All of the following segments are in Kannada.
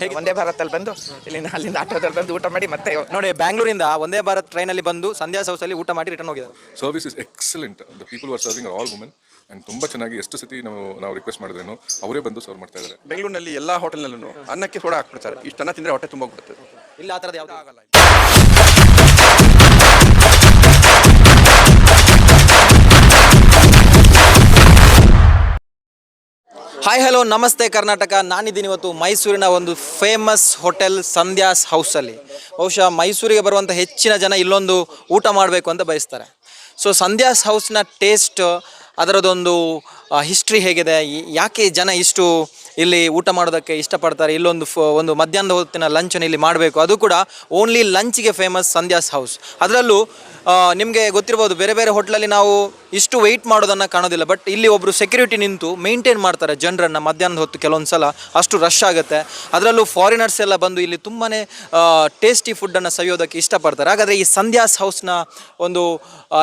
ನೆಕ್ಸ್ಟ್ ಒಂದೇ ಭಾರತಲ್ಲಿ ಬಂದು ಇಲ್ಲಿಂದ ಅಲ್ಲಿಂದ ಆಟೋದಲ್ಲಿ ಬಂದು ಊಟ ಮಾಡಿ ಮತ್ತೆ ನೋಡಿ ಬ್ಯಾಂಗ್ಳೂರಿಂದ ಒಂದೇ ಭಾರತ್ ಟ್ರೈನಲ್ಲಿ ಬಂದು ಸಂಧ್ಯಾ ಸೌಸಲ್ಲಿ ಊಟ ಮಾಡಿ ರಿಟರ್ನ್ ಹೋಗಿದ್ದಾರೆ. Service is excellent the people are serving all women and ತುಂಬ ಚೆನ್ನಾಗಿ ಎಷ್ಟು ಸತಿ ನಾವು ನಾವು ರಿಕ್ವೆಸ್ಟ್ ಮಾಡಿದ್ರೇನು ಅವರೇ ಬಂದು ಸರ್ವ್ ಮಾಡ್ತಾ ಇದ್ದಾರೆ. ಬೆಂಗಳೂರಿನಲ್ಲಿ ಎಲ್ಲ ಹೋಟೆಲ್ನಲ್ಲೂ ಅನ್ನಕ್ಕೆ ಸೋಡಾ ಹಾಕ್ಬಿಡ್ತಾರೆ. ಇಷ್ಟನ್ನ ತಿಂದರೆ ಹೊಟ್ಟೆ ತುಂಬ ಬಿಡುತ್ತೆ ಇಲ್ಲ ಆ ಥರದ್ದು ಯಾವುದು ಆಗಲ್ಲ. ಹಾಯ್ ಹಲೋ ನಮಸ್ತೆ ಕರ್ನಾಟಕ. ನಾನಿದ್ದೀನಿ ಇವತ್ತು ಮೈಸೂರಿನ ಒಂದು ಫೇಮಸ್ ಹೋಟೆಲ್ ಸಂಧ್ಯಾಸ್ ಹೌಸಲ್ಲಿ ಬಹುಶಃ ಮೈಸೂರಿಗೆ ಬರುವಂಥ ಹೆಚ್ಚಿನ ಜನ ಇಲ್ಲೊಂದು ಊಟ ಮಾಡಬೇಕು ಅಂತ ಬಯಸ್ತಾರೆ. ಸೊ ಸಂಧ್ಯಾಸ್ ಹೌಸ್ನ ಟೇಸ್ಟ್ ಅದರದೊಂದು ಹಿಸ್ಟ್ರಿ ಹೇಗಿದೆ? ಯಾಕೆ ಜನ ಇಷ್ಟು ಇಲ್ಲಿ ಊಟ ಮಾಡೋದಕ್ಕೆ ಇಷ್ಟಪಡ್ತಾರೆ? ಇಲ್ಲೊಂದು ಒಂದು ಮಧ್ಯಾಹ್ನದ ಹೊತ್ತಿನ ಲಂಚನ್ನು ಇಲ್ಲಿ ಮಾಡಬೇಕು. ಅದು ಕೂಡ ಓನ್ಲಿ ಲಂಚ್ಗೆ ಫೇಮಸ್ ಸಂಧ್ಯಾಸ್ ಹೌಸ್ ಅದರಲ್ಲೂ ನಿಮಗೆ ಗೊತ್ತಿರ್ಬೋದು, ಬೇರೆ ಬೇರೆ ಹೋಟ್ಲಲ್ಲಿ ನಾವು ಇಷ್ಟು ವೆಯ್ಟ್ ಮಾಡೋದನ್ನು ಕಾಣೋದಿಲ್ಲ ಬಟ್ ಇಲ್ಲಿ ಒಬ್ಬರು ಸೆಕ್ಯೂರಿಟಿ ನಿಂತು ಮೇಂಟೈನ್ ಮಾಡ್ತಾರೆ ಜನರನ್ನು ಮಧ್ಯಾಹ್ನದ ಹೊತ್ತು ಕೆಲವೊಂದು ಸಲ ಅಷ್ಟು ರಶ್ ಆಗುತ್ತೆ. ಅದರಲ್ಲೂ ಫಾರಿನರ್ಸ್ ಎಲ್ಲ ಬಂದು ಇಲ್ಲಿ ತುಂಬಾ ಟೇಸ್ಟಿ ಫುಡ್ಡನ್ನು ಸವಿಯೋದಕ್ಕೆ ಇಷ್ಟಪಡ್ತಾರೆ. ಹಾಗಾದರೆ ಈ ಸಂಧ್ಯಾಸ್ ಹೌಸ್ನ ಒಂದು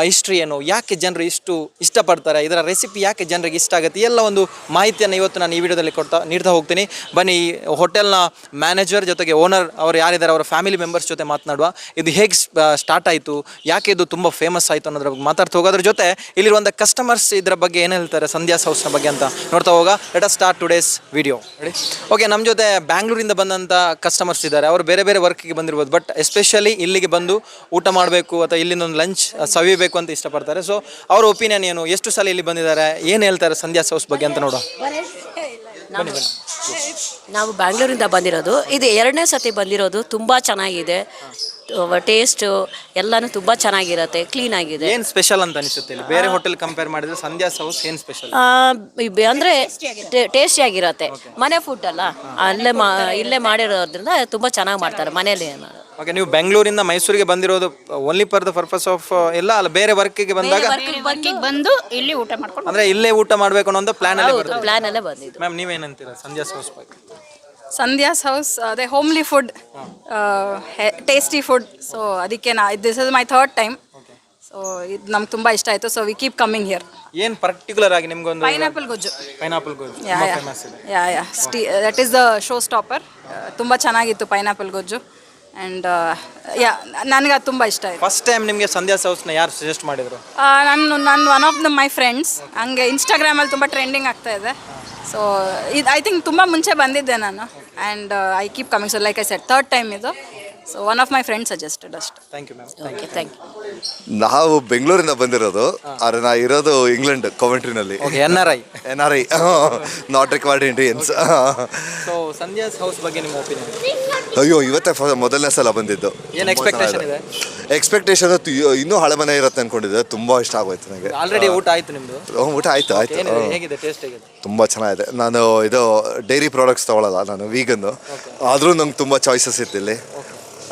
ಹಿಸ್ಟ್ರಿ ಏನು? ಯಾಕೆ ಜನರು ಇಷ್ಟು ಇಷ್ಟಪಡ್ತಾರೆ? ಇದರ ರೆಸಿಪಿ ಯಾಕೆ ಜನರಿಗೆ ಇಷ್ಟ ಆಗುತ್ತೆ? ಎಲ್ಲ ಒಂದು ಮಾಹಿತಿಯನ್ನು ಇವತ್ತು ನಾನು ಈ ವಿಡಿಯೋದಲ್ಲಿ ಕೊಡ್ತಾ, ನೀಡ್ತಾ ಹೋಗ್ತೀನಿ. ಬನ್ನಿ, ಈ ಹೋಟೆಲ್ನ ಮ್ಯಾನೇಜರ್ ಜೊತೆಗೆ ಓನರ್ ಅವರು ಯಾರಿದ್ದಾರೆ, ಅವರ ಫ್ಯಾಮಿಲಿ ಮೆಂಬರ್ಸ್ ಜೊತೆ ಮಾತನಾಡುವ. ಇದು ಹೇಗೆ ಸ್ಟಾರ್ಟ್ ಆಯಿತು? ಯಾಕೆ ಇದು ತುಂಬ ಫೇಮಸ್ ಆಯಿತು ಅನ್ನೋದ್ರ ಬಗ್ಗೆ ಮಾತಾಡ್ತಾ ಹೋಗೋದ್ರ ಜೊತೆ ಇಲ್ಲಿರುವಂಥ ಕಸ್ಟಮರ್ಸ್ ಇದರ ಬಗ್ಗೆ ಏನು ಹೇಳ್ತಾರೆ? ಸಂಧ್ಯಾ ಹೌಸ್ನ ಬಗ್ಗೆ ಅಂತ ನೋಡ್ತಾ ಹೋಗ let us start today's video okay ನಮ್ಮ ಜೊತೆ ಬ್ಯಾಂಗ್ಳೂರಿಂದ ಬಂದಂಥ ಕಸ್ಟಮರ್ಸ್ ಇದ್ದಾರೆ. ಅವರು ಬೇರೆ ಬೇರೆ ವರ್ಕಿಗೆ ಬಂದಿರ್ಬೋದು ಬಟ್ ಎಸ್ಪೆಷಲಿ ಇಲ್ಲಿಗೆ ಬಂದು ಊಟ ಮಾಡಬೇಕು ಅಥವಾ ಇಲ್ಲಿಂದ ಒಂದು ಲಂಚ್ ಸವಿಬೇಕು ಅಂತ ಇಷ್ಟಪಡ್ತಾರೆ. ಸೊ ಅವ್ರ ಒಪಿನಿಯನ್ ಏನು? ಎಷ್ಟು ಸಲ ಇಲ್ಲಿ ಬಂದಿದ್ದಾರೆ? ಏನು ಹೇಳ್ತಾರೆ ಸಂಧ್ಯಾ ಸೌಸ್ ಬಗ್ಗೆ ಅಂತ ನೋಡೋ ನಾವು ಬ್ಯಾಂಗ್ಳೂರಿಂದ ಬಂದಿರೋದು. ಇದು ಎರಡನೇ ಸತಿ ಬಂದಿರೋದು. ತುಂಬ ಚೆನ್ನಾಗಿದೆ. ಟೇಸ್ಟು ಎಲ್ಲನೂ ತುಂಬ ಚೆನ್ನಾಗಿರುತ್ತೆ ಕ್ಲೀನ್ ಆಗಿದೆ. ಏನು ಸ್ಪೆಷಲ್ ಅಂತ ಅನಿಸುತ್ತೆ ಇಲ್ಲಿ? ಬೇರೆ ಹೋಟೆಲ್ ಕಂಪೇರ್ ಮಾಡಿದ್ರೆ ಸಂಧ್ಯಾ ಸೌಸ್ ಏನು ಸ್ಪೆಷಲ್ ಅಂದ್ರೆ ಟೇಸ್ಟಿ ಆಗಿರುತ್ತೆ. ಮನೆ ಫುಡ್ ಅಲ್ಲ? ಅಲ್ಲೇ ಮಾ ಇಲ್ಲೇ ಮಾಡಿರೋದ್ರಿಂದ ತುಂಬ ಚೆನ್ನಾಗಿ ಮಾಡ್ತಾರೆ ಮನೇಲಿ ಓಕೆ ನೀವು ಬೆಂಗಳೂರಿಂದ ಮೈಸೂರಿಗೆ ಬಂದಿರೋದು only for the purpose of ಎಲ್ಲ ಅಲ್ಲ ಬೇರೆ ವರ್ಕಿಗೆ ಬಂದಾಗ? ವರ್ಕಿಗೆ ಬಂದು ಇಲ್ಲಿ ಊಟ ಮಾಡ್ಕೊಂಡು ಅಂದ್ರೆ ಇಲ್ಲೇ ಊಟ ಮಾಡಬೇಕು ಅನ್ನೋ ಒಂದು ಪ್ಲಾನ್ ಅಲ್ಲೇ ಬರುತ್ತೆ. ಪ್ಲಾನ್ ಅಲ್ಲೇ ಬಂದಿದ್ದು. ಮ್ಯಾಮ್ ನೀವೇನಂತೀರಾ ಸಂಧ್ಯಾ ಸೌಸ್ ಬಗ್ಗೆ? ಸಂಧ್ಯಾಸ್ ಹೌಸ್ ಅದೇ homely food tasty food so ಅದಕ್ಕೆ ನಾ this is my third time so ಇದು ನಮ್ಗೆ ತುಂಬ ಇಷ್ಟ ಆಯಿತು. So we keep coming here ಏನ್ ಪರ್ಟಿಕ್ಯುಲರ್ ಆಗಿ ನಿಮ್ಗೊಂದು ಪೈನಾಪಲ್ ಗೊಜ್ಜು. ಪೈನಾಪಲ್ ಗೊಜ್ಜು. Yeah yeah yeah yeah ಸ್ಟಿ that is the show stopper ತುಂಬ ಚೆನ್ನಾಗಿತ್ತು ಪೈನಾಪಲ್ ಗೊಜ್ಜು. ಆ್ಯಂಡ್ ಯಾ ನನಗೆ ಅದು ತುಂಬ ಇಷ್ಟ ಆಯಿತು. ಫಸ್ಟ್ ಟೈಮ್ ನಿಮಗೆ ಸಂಧ್ಯಾ ಸೌಸ್ನ ಯಾರು ಸಜೆಸ್ಟ್ ಮಾಡಿದರು? ನಾನು ನನ್ನ one of the my friends ಹಂಗೆ ಇನ್ಸ್ಟಾಗ್ರಾಮಲ್ಲಿ ತುಂಬ ಟ್ರೆಂಡಿಂಗ್ ಆಗ್ತಾ ಇದೆ. ಸೊ ಇದು ಐ ಥಿಂಕ್ ತುಂಬ ಮುಂಚೆ ಬಂದಿದ್ದೆ ನಾನು. And I keep coming so like I set third time ಇದು. So one of my friend suggested ಅಷ್ಟು thank you ma'am okay thank you ನಾವು ಬೆಂಗಳೂರಿಂದ ಬಂದಿರೋದು ಆದರೆ ನಾ ಇರೋದು England ಕಾಮೆಂಟ್ರಿನಲ್ಲಿ okay N R I N R I not required Indians so Sandhya's house ಬಗ್ಗೆ ನಿಮ್ಮ ಒಪಿನಿಯನ್ ಅಯ್ಯೋ ಇವತ್ತೇ ಮೊದಲನೇ ಸಲ ಬಂದಿದ್ದು. ಏನ್ ಎಕ್ಸ್ಪೆಕ್ಟೇಷನ್ ಇದೆ? ಎಕ್ಸ್ಪೆಕ್ಟೇಷನ್ ಇನ್ನೂ ಹಳೆ ಮನೆ ಇರುತ್ತೆ ಅನ್ಕೊಂಡಿದ್ದೆ. ತುಂಬಾ ಇಷ್ಟ ಆಗೋಯ್ತು ನನಗೆ. ಆಲ್ರೆಡಿ ಊಟ ಆಯ್ತು ನಿಮ್ದು? ಊಟ ಆಯ್ತು ಆಯ್ತು. ಹೇಗಿದೆ ಟೇಸ್ಟ್ ಹೇಗಿದೆ? ತುಂಬಾ ಚೆನ್ನಾಗಿದೆ. ನಾನು ಇದು ಡೈರಿ ಪ್ರಾಡಕ್ಟ್ಸ್ ತಗೊಳಲ್ಲ ನಾನು ವೀಗನ್ ಆದ್ರೂ ನಂಗೆ ತುಂಬಾ ಚಾಯ್ಸಸ್ ಇತ್ತು ಇಲ್ಲಿ.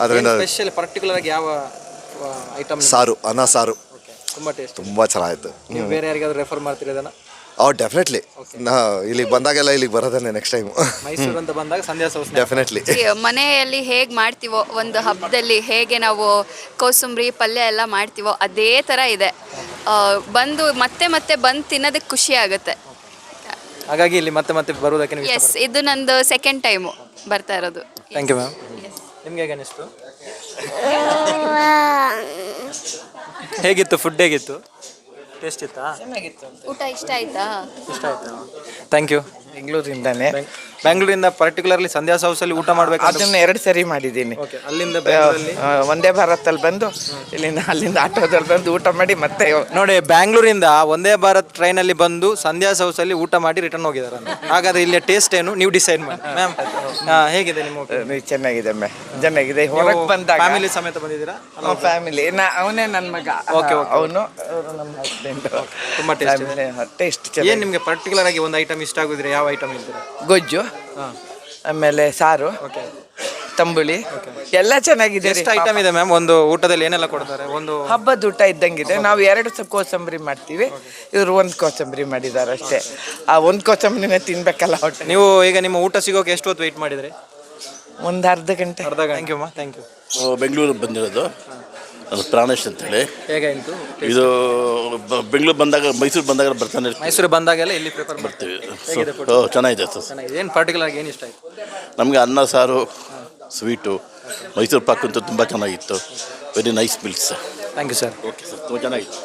ಅದರಿಂದ ಸ್ಪೆಷಲ್ ಪರ್ಟಿಕ್ಯುಲರ್ ಆಗಿ ಯಾವ ಐಟಮ್ ಸಾರು ಅನ್ನ ಸಾರು. ತುಂಬಾ ಟೇಸ್ಟ್ ತುಂಬಾ ಚೆನ್ನಾಗಿತ್ತು. ನೀವು ಬೇರೆ ಯಾರಿಗಾದ್ರೂ ರೆಫರ್ ಮಾಡ್ತೀರಾ ಇದನ್ನ? ಅವ್ ಡೆಫಿನೆಟ್ಲಿ ನಾ ಇಲ್ಲಿಗೆ ಬಂದಾಗೆಲ್ಲ ಇಲ್ಲಿಗೆ ಬರೋದೇನೆ ನೆಕ್ಸ್ಟ್ ಟೈಮ್ ಮೈಸೂರು ಅಂತ ಬಂದಾಗ ಸಂಧ್ಯಾಸ್ ಹೌಸ್ ಡೆಫಿನೆಟ್ಲಿ ಮನೆಯಲ್ಲಿ ಹೇಗೆ ಮಾಡ್ತೀವೋ ಒಂದು ಹಬ್ಬದಲ್ಲಿ ಹೇಗೆ ನಾವು ಕೋಸಂಬರಿ ಪಲ್ಯ ಎಲ್ಲ ಮಾಡ್ತೀವೋ ಅದೇ ಥರ ಇದೆ. ಆ, ಬಂದು ಮತ್ತೆ ಮತ್ತೆ ಬಂದು ತಿನ್ನೋದಕ್ಕೆ ಖುಷಿ ಆಗುತ್ತೆ. ಹಾಗಾಗಿ ಇಲ್ಲಿ ಮತ್ತೆ ಮತ್ತೆ ಬರುವುದಕ್ಕೆ ನೀವು ಎಸ್ ಇದು ನಂದು ಸೆಕೆಂಡ್ ಟೈಮು ಬರ್ತಾ ಇರೋದು. ಥ್ಯಾಂಕ್ ಯು ಮ್ಯಾಮ್ ನಿಮ್ಗೆ ಹೇಗೆ ಅನಿಸ್ತು? ಹೇಗಿತ್ತು ಫುಡ್ ಹೇಗಿತ್ತು? ಟೇಸ್ಟ್ ಇತ್ತಾ? ಊಟ ಇಷ್ಟ ಆಯ್ತಾ? ಇಷ್ಟ ಆಯ್ತಾ? ಥ್ಯಾಂಕ್ ಯು ಬೆಂಗಳೂರಿಂದಾನೆ. ಬೆಂಗಳೂರಿಂದ ಪರ್ಟಿಕ್ಯುಲರ್ಲಿ ಸಂಧ್ಯಾ ಸೌಸಲ್ಲಿ ಊಟ ಮಾಡಬೇಕು ಅದನ್ನ ಎರಡು ಸರಿ ಮಾಡಿದ್ದೀನಿ. ಓಕೆ ಅಲ್ಲಿಂದ ಆ, ಒಂದೇ ಭಾರತಲ್ಲಿ ಬಂದು ಇಲ್ಲಿಂದ ಅಲ್ಲಿಂದ ಆಟೋದಲ್ಲಿ ಬಂದು ಊಟ ಮಾಡಿ ಮತ್ತೆ ನೋಡಿ ಬ್ಯಾಂಗ್ಳೂರಿಂದ ಒಂದೇ ಭಾರತ್ ಟ್ರೈನಲ್ಲಿ ಬಂದು ಸಂಧ್ಯಾ ಸೌಸಲ್ಲಿ ಊಟ ಮಾಡಿ ರಿಟರ್ನ್ ಹೋಗಿದ್ದಾರೆ ಹಾಗಾದ್ರೆ ಇಲ್ಲಿ ಟೇಸ್ಟ್ ಏನು? ನೀವು ಡಿಸೈಡ್ ಮಾಡಿ. ಮ್ಯಾಮ್ ಹೇಗಿದೆ ನಿಮ್ಮ ಚೆನ್ನಾಗಿದೆ ಮ್ಯಾಮ್ ಚೆನ್ನಾಗಿದೆ. ಹೊರಗೆ ಬಂದಾಗ ಫ್ಯಾಮಿಲಿ ಸಮೇತ ಬಂದಿದ್ದೀರಾ? ಫ್ಯಾಮಿಲಿ ಅವನೇ ನನ್ನ ಮಗ. ಓಕೆ. ಅವನು ನಮ್ಮ ಹಸ್ಬೆಂಡ್ ತುಂಬಾ ಟೇಸ್ಟ್ ಟೇಸ್ಟ್ ಏನು ಚೆನ್ನಾಗಿ ನಿಮಗೆ ಪರ್ಟಿಕ್ಯುಲರ್ ಆಗಿ ಒಂದು ಐಟಮ್ ಇಷ್ಟ ಆಗುದ್ರೆ ಯಾವ ಐಟಮ್ ಹೇಳ್ತೀರಾ? ಗೊಜ್ಜು ಆಮೇಲೆ ಸಾರು ಓಕೆ ತಂಬುಳಿ ಎಲ್ಲ ಚೆನ್ನಾಗಿದೆ. ಎಷ್ಟು ಐಟಮ್ ಇದೆ ಮ್ಯಾಮ್ ಒಂದು ಊಟದಲ್ಲಿ ಏನೆಲ್ಲ ಕೊಡ್ತಾರೆ? ಒಂದು ಹಬ್ಬದ ಊಟ ಇದ್ದಂಗಿದೆ. ನಾವು ಎರಡು ಸ ಕೋಸಂಬರಿ ಮಾಡ್ತೀವಿ. ಇವರು ಒಂದು ಕೋಸಂಬರಿ ಮಾಡಿದ್ದಾರೆ ಅಷ್ಟೇ. ಆ ಒಂದು ಕೋಸಂಬರಿನ ತಿನ್ಬೇಕಲ್ಲ ಹೊಟ್ಟೆ ನೀವು ಈಗ ನಿಮ್ಮ ಊಟ ಸಿಗೋಕೆ ಎಷ್ಟು ಹೊತ್ತು ವೆಯ್ಟ್ ಮಾಡಿದ್ರಿ? ಒಂದು ಅರ್ಧ ಗಂಟೆ. ಅರ್ಧ ಥ್ಯಾಂಕ್ ಯು ಮಾ ಥ್ಯಾಂಕ್ ಯು ಬೆಂಗಳೂರಿಗೆ ಬಂದಿರೋದು. ಅದು ಪ್ರಾಣೇಶ್ ಅಂತೇಳಿ. ಹೇಗಾಯಿತು? ಇದು ಬೆಂಗಳೂರು ಬಂದಾಗ ಮೈಸೂರು ಬಂದಾಗ ಬರ್ತಾನೆ ಇರ್ತೀವಿ. ಮೈಸೂರು ಬಂದಾಗೆಲ್ಲ ಇಲ್ಲಿ ಪ್ರಿಪೇರ್ ಮಾಡ್ತೀವಿ. ಬರ್ತೀವಿ. ಸೊ ಓ ಚೆನ್ನಾಗಿದೆ ಸರ್. ಚೆನ್ನಾಗಿದೆ. ಏನು ಪರ್ಟಿಕ್ಯುಲರ್ ಆಗಿ ಏನು ಇಷ್ಟ ಆಯಿತು? ನಮಗೆ ಅನ್ನ ಸಾರು ಸ್ವೀಟು ಮೈಸೂರು ಪಾಕ್ ಅಂತೂ ತುಂಬ ಚೆನ್ನಾಗಿತ್ತು. Very nice meals thank you sir okay sir ತುಂಬ ಚೆನ್ನಾಗಿತ್ತು.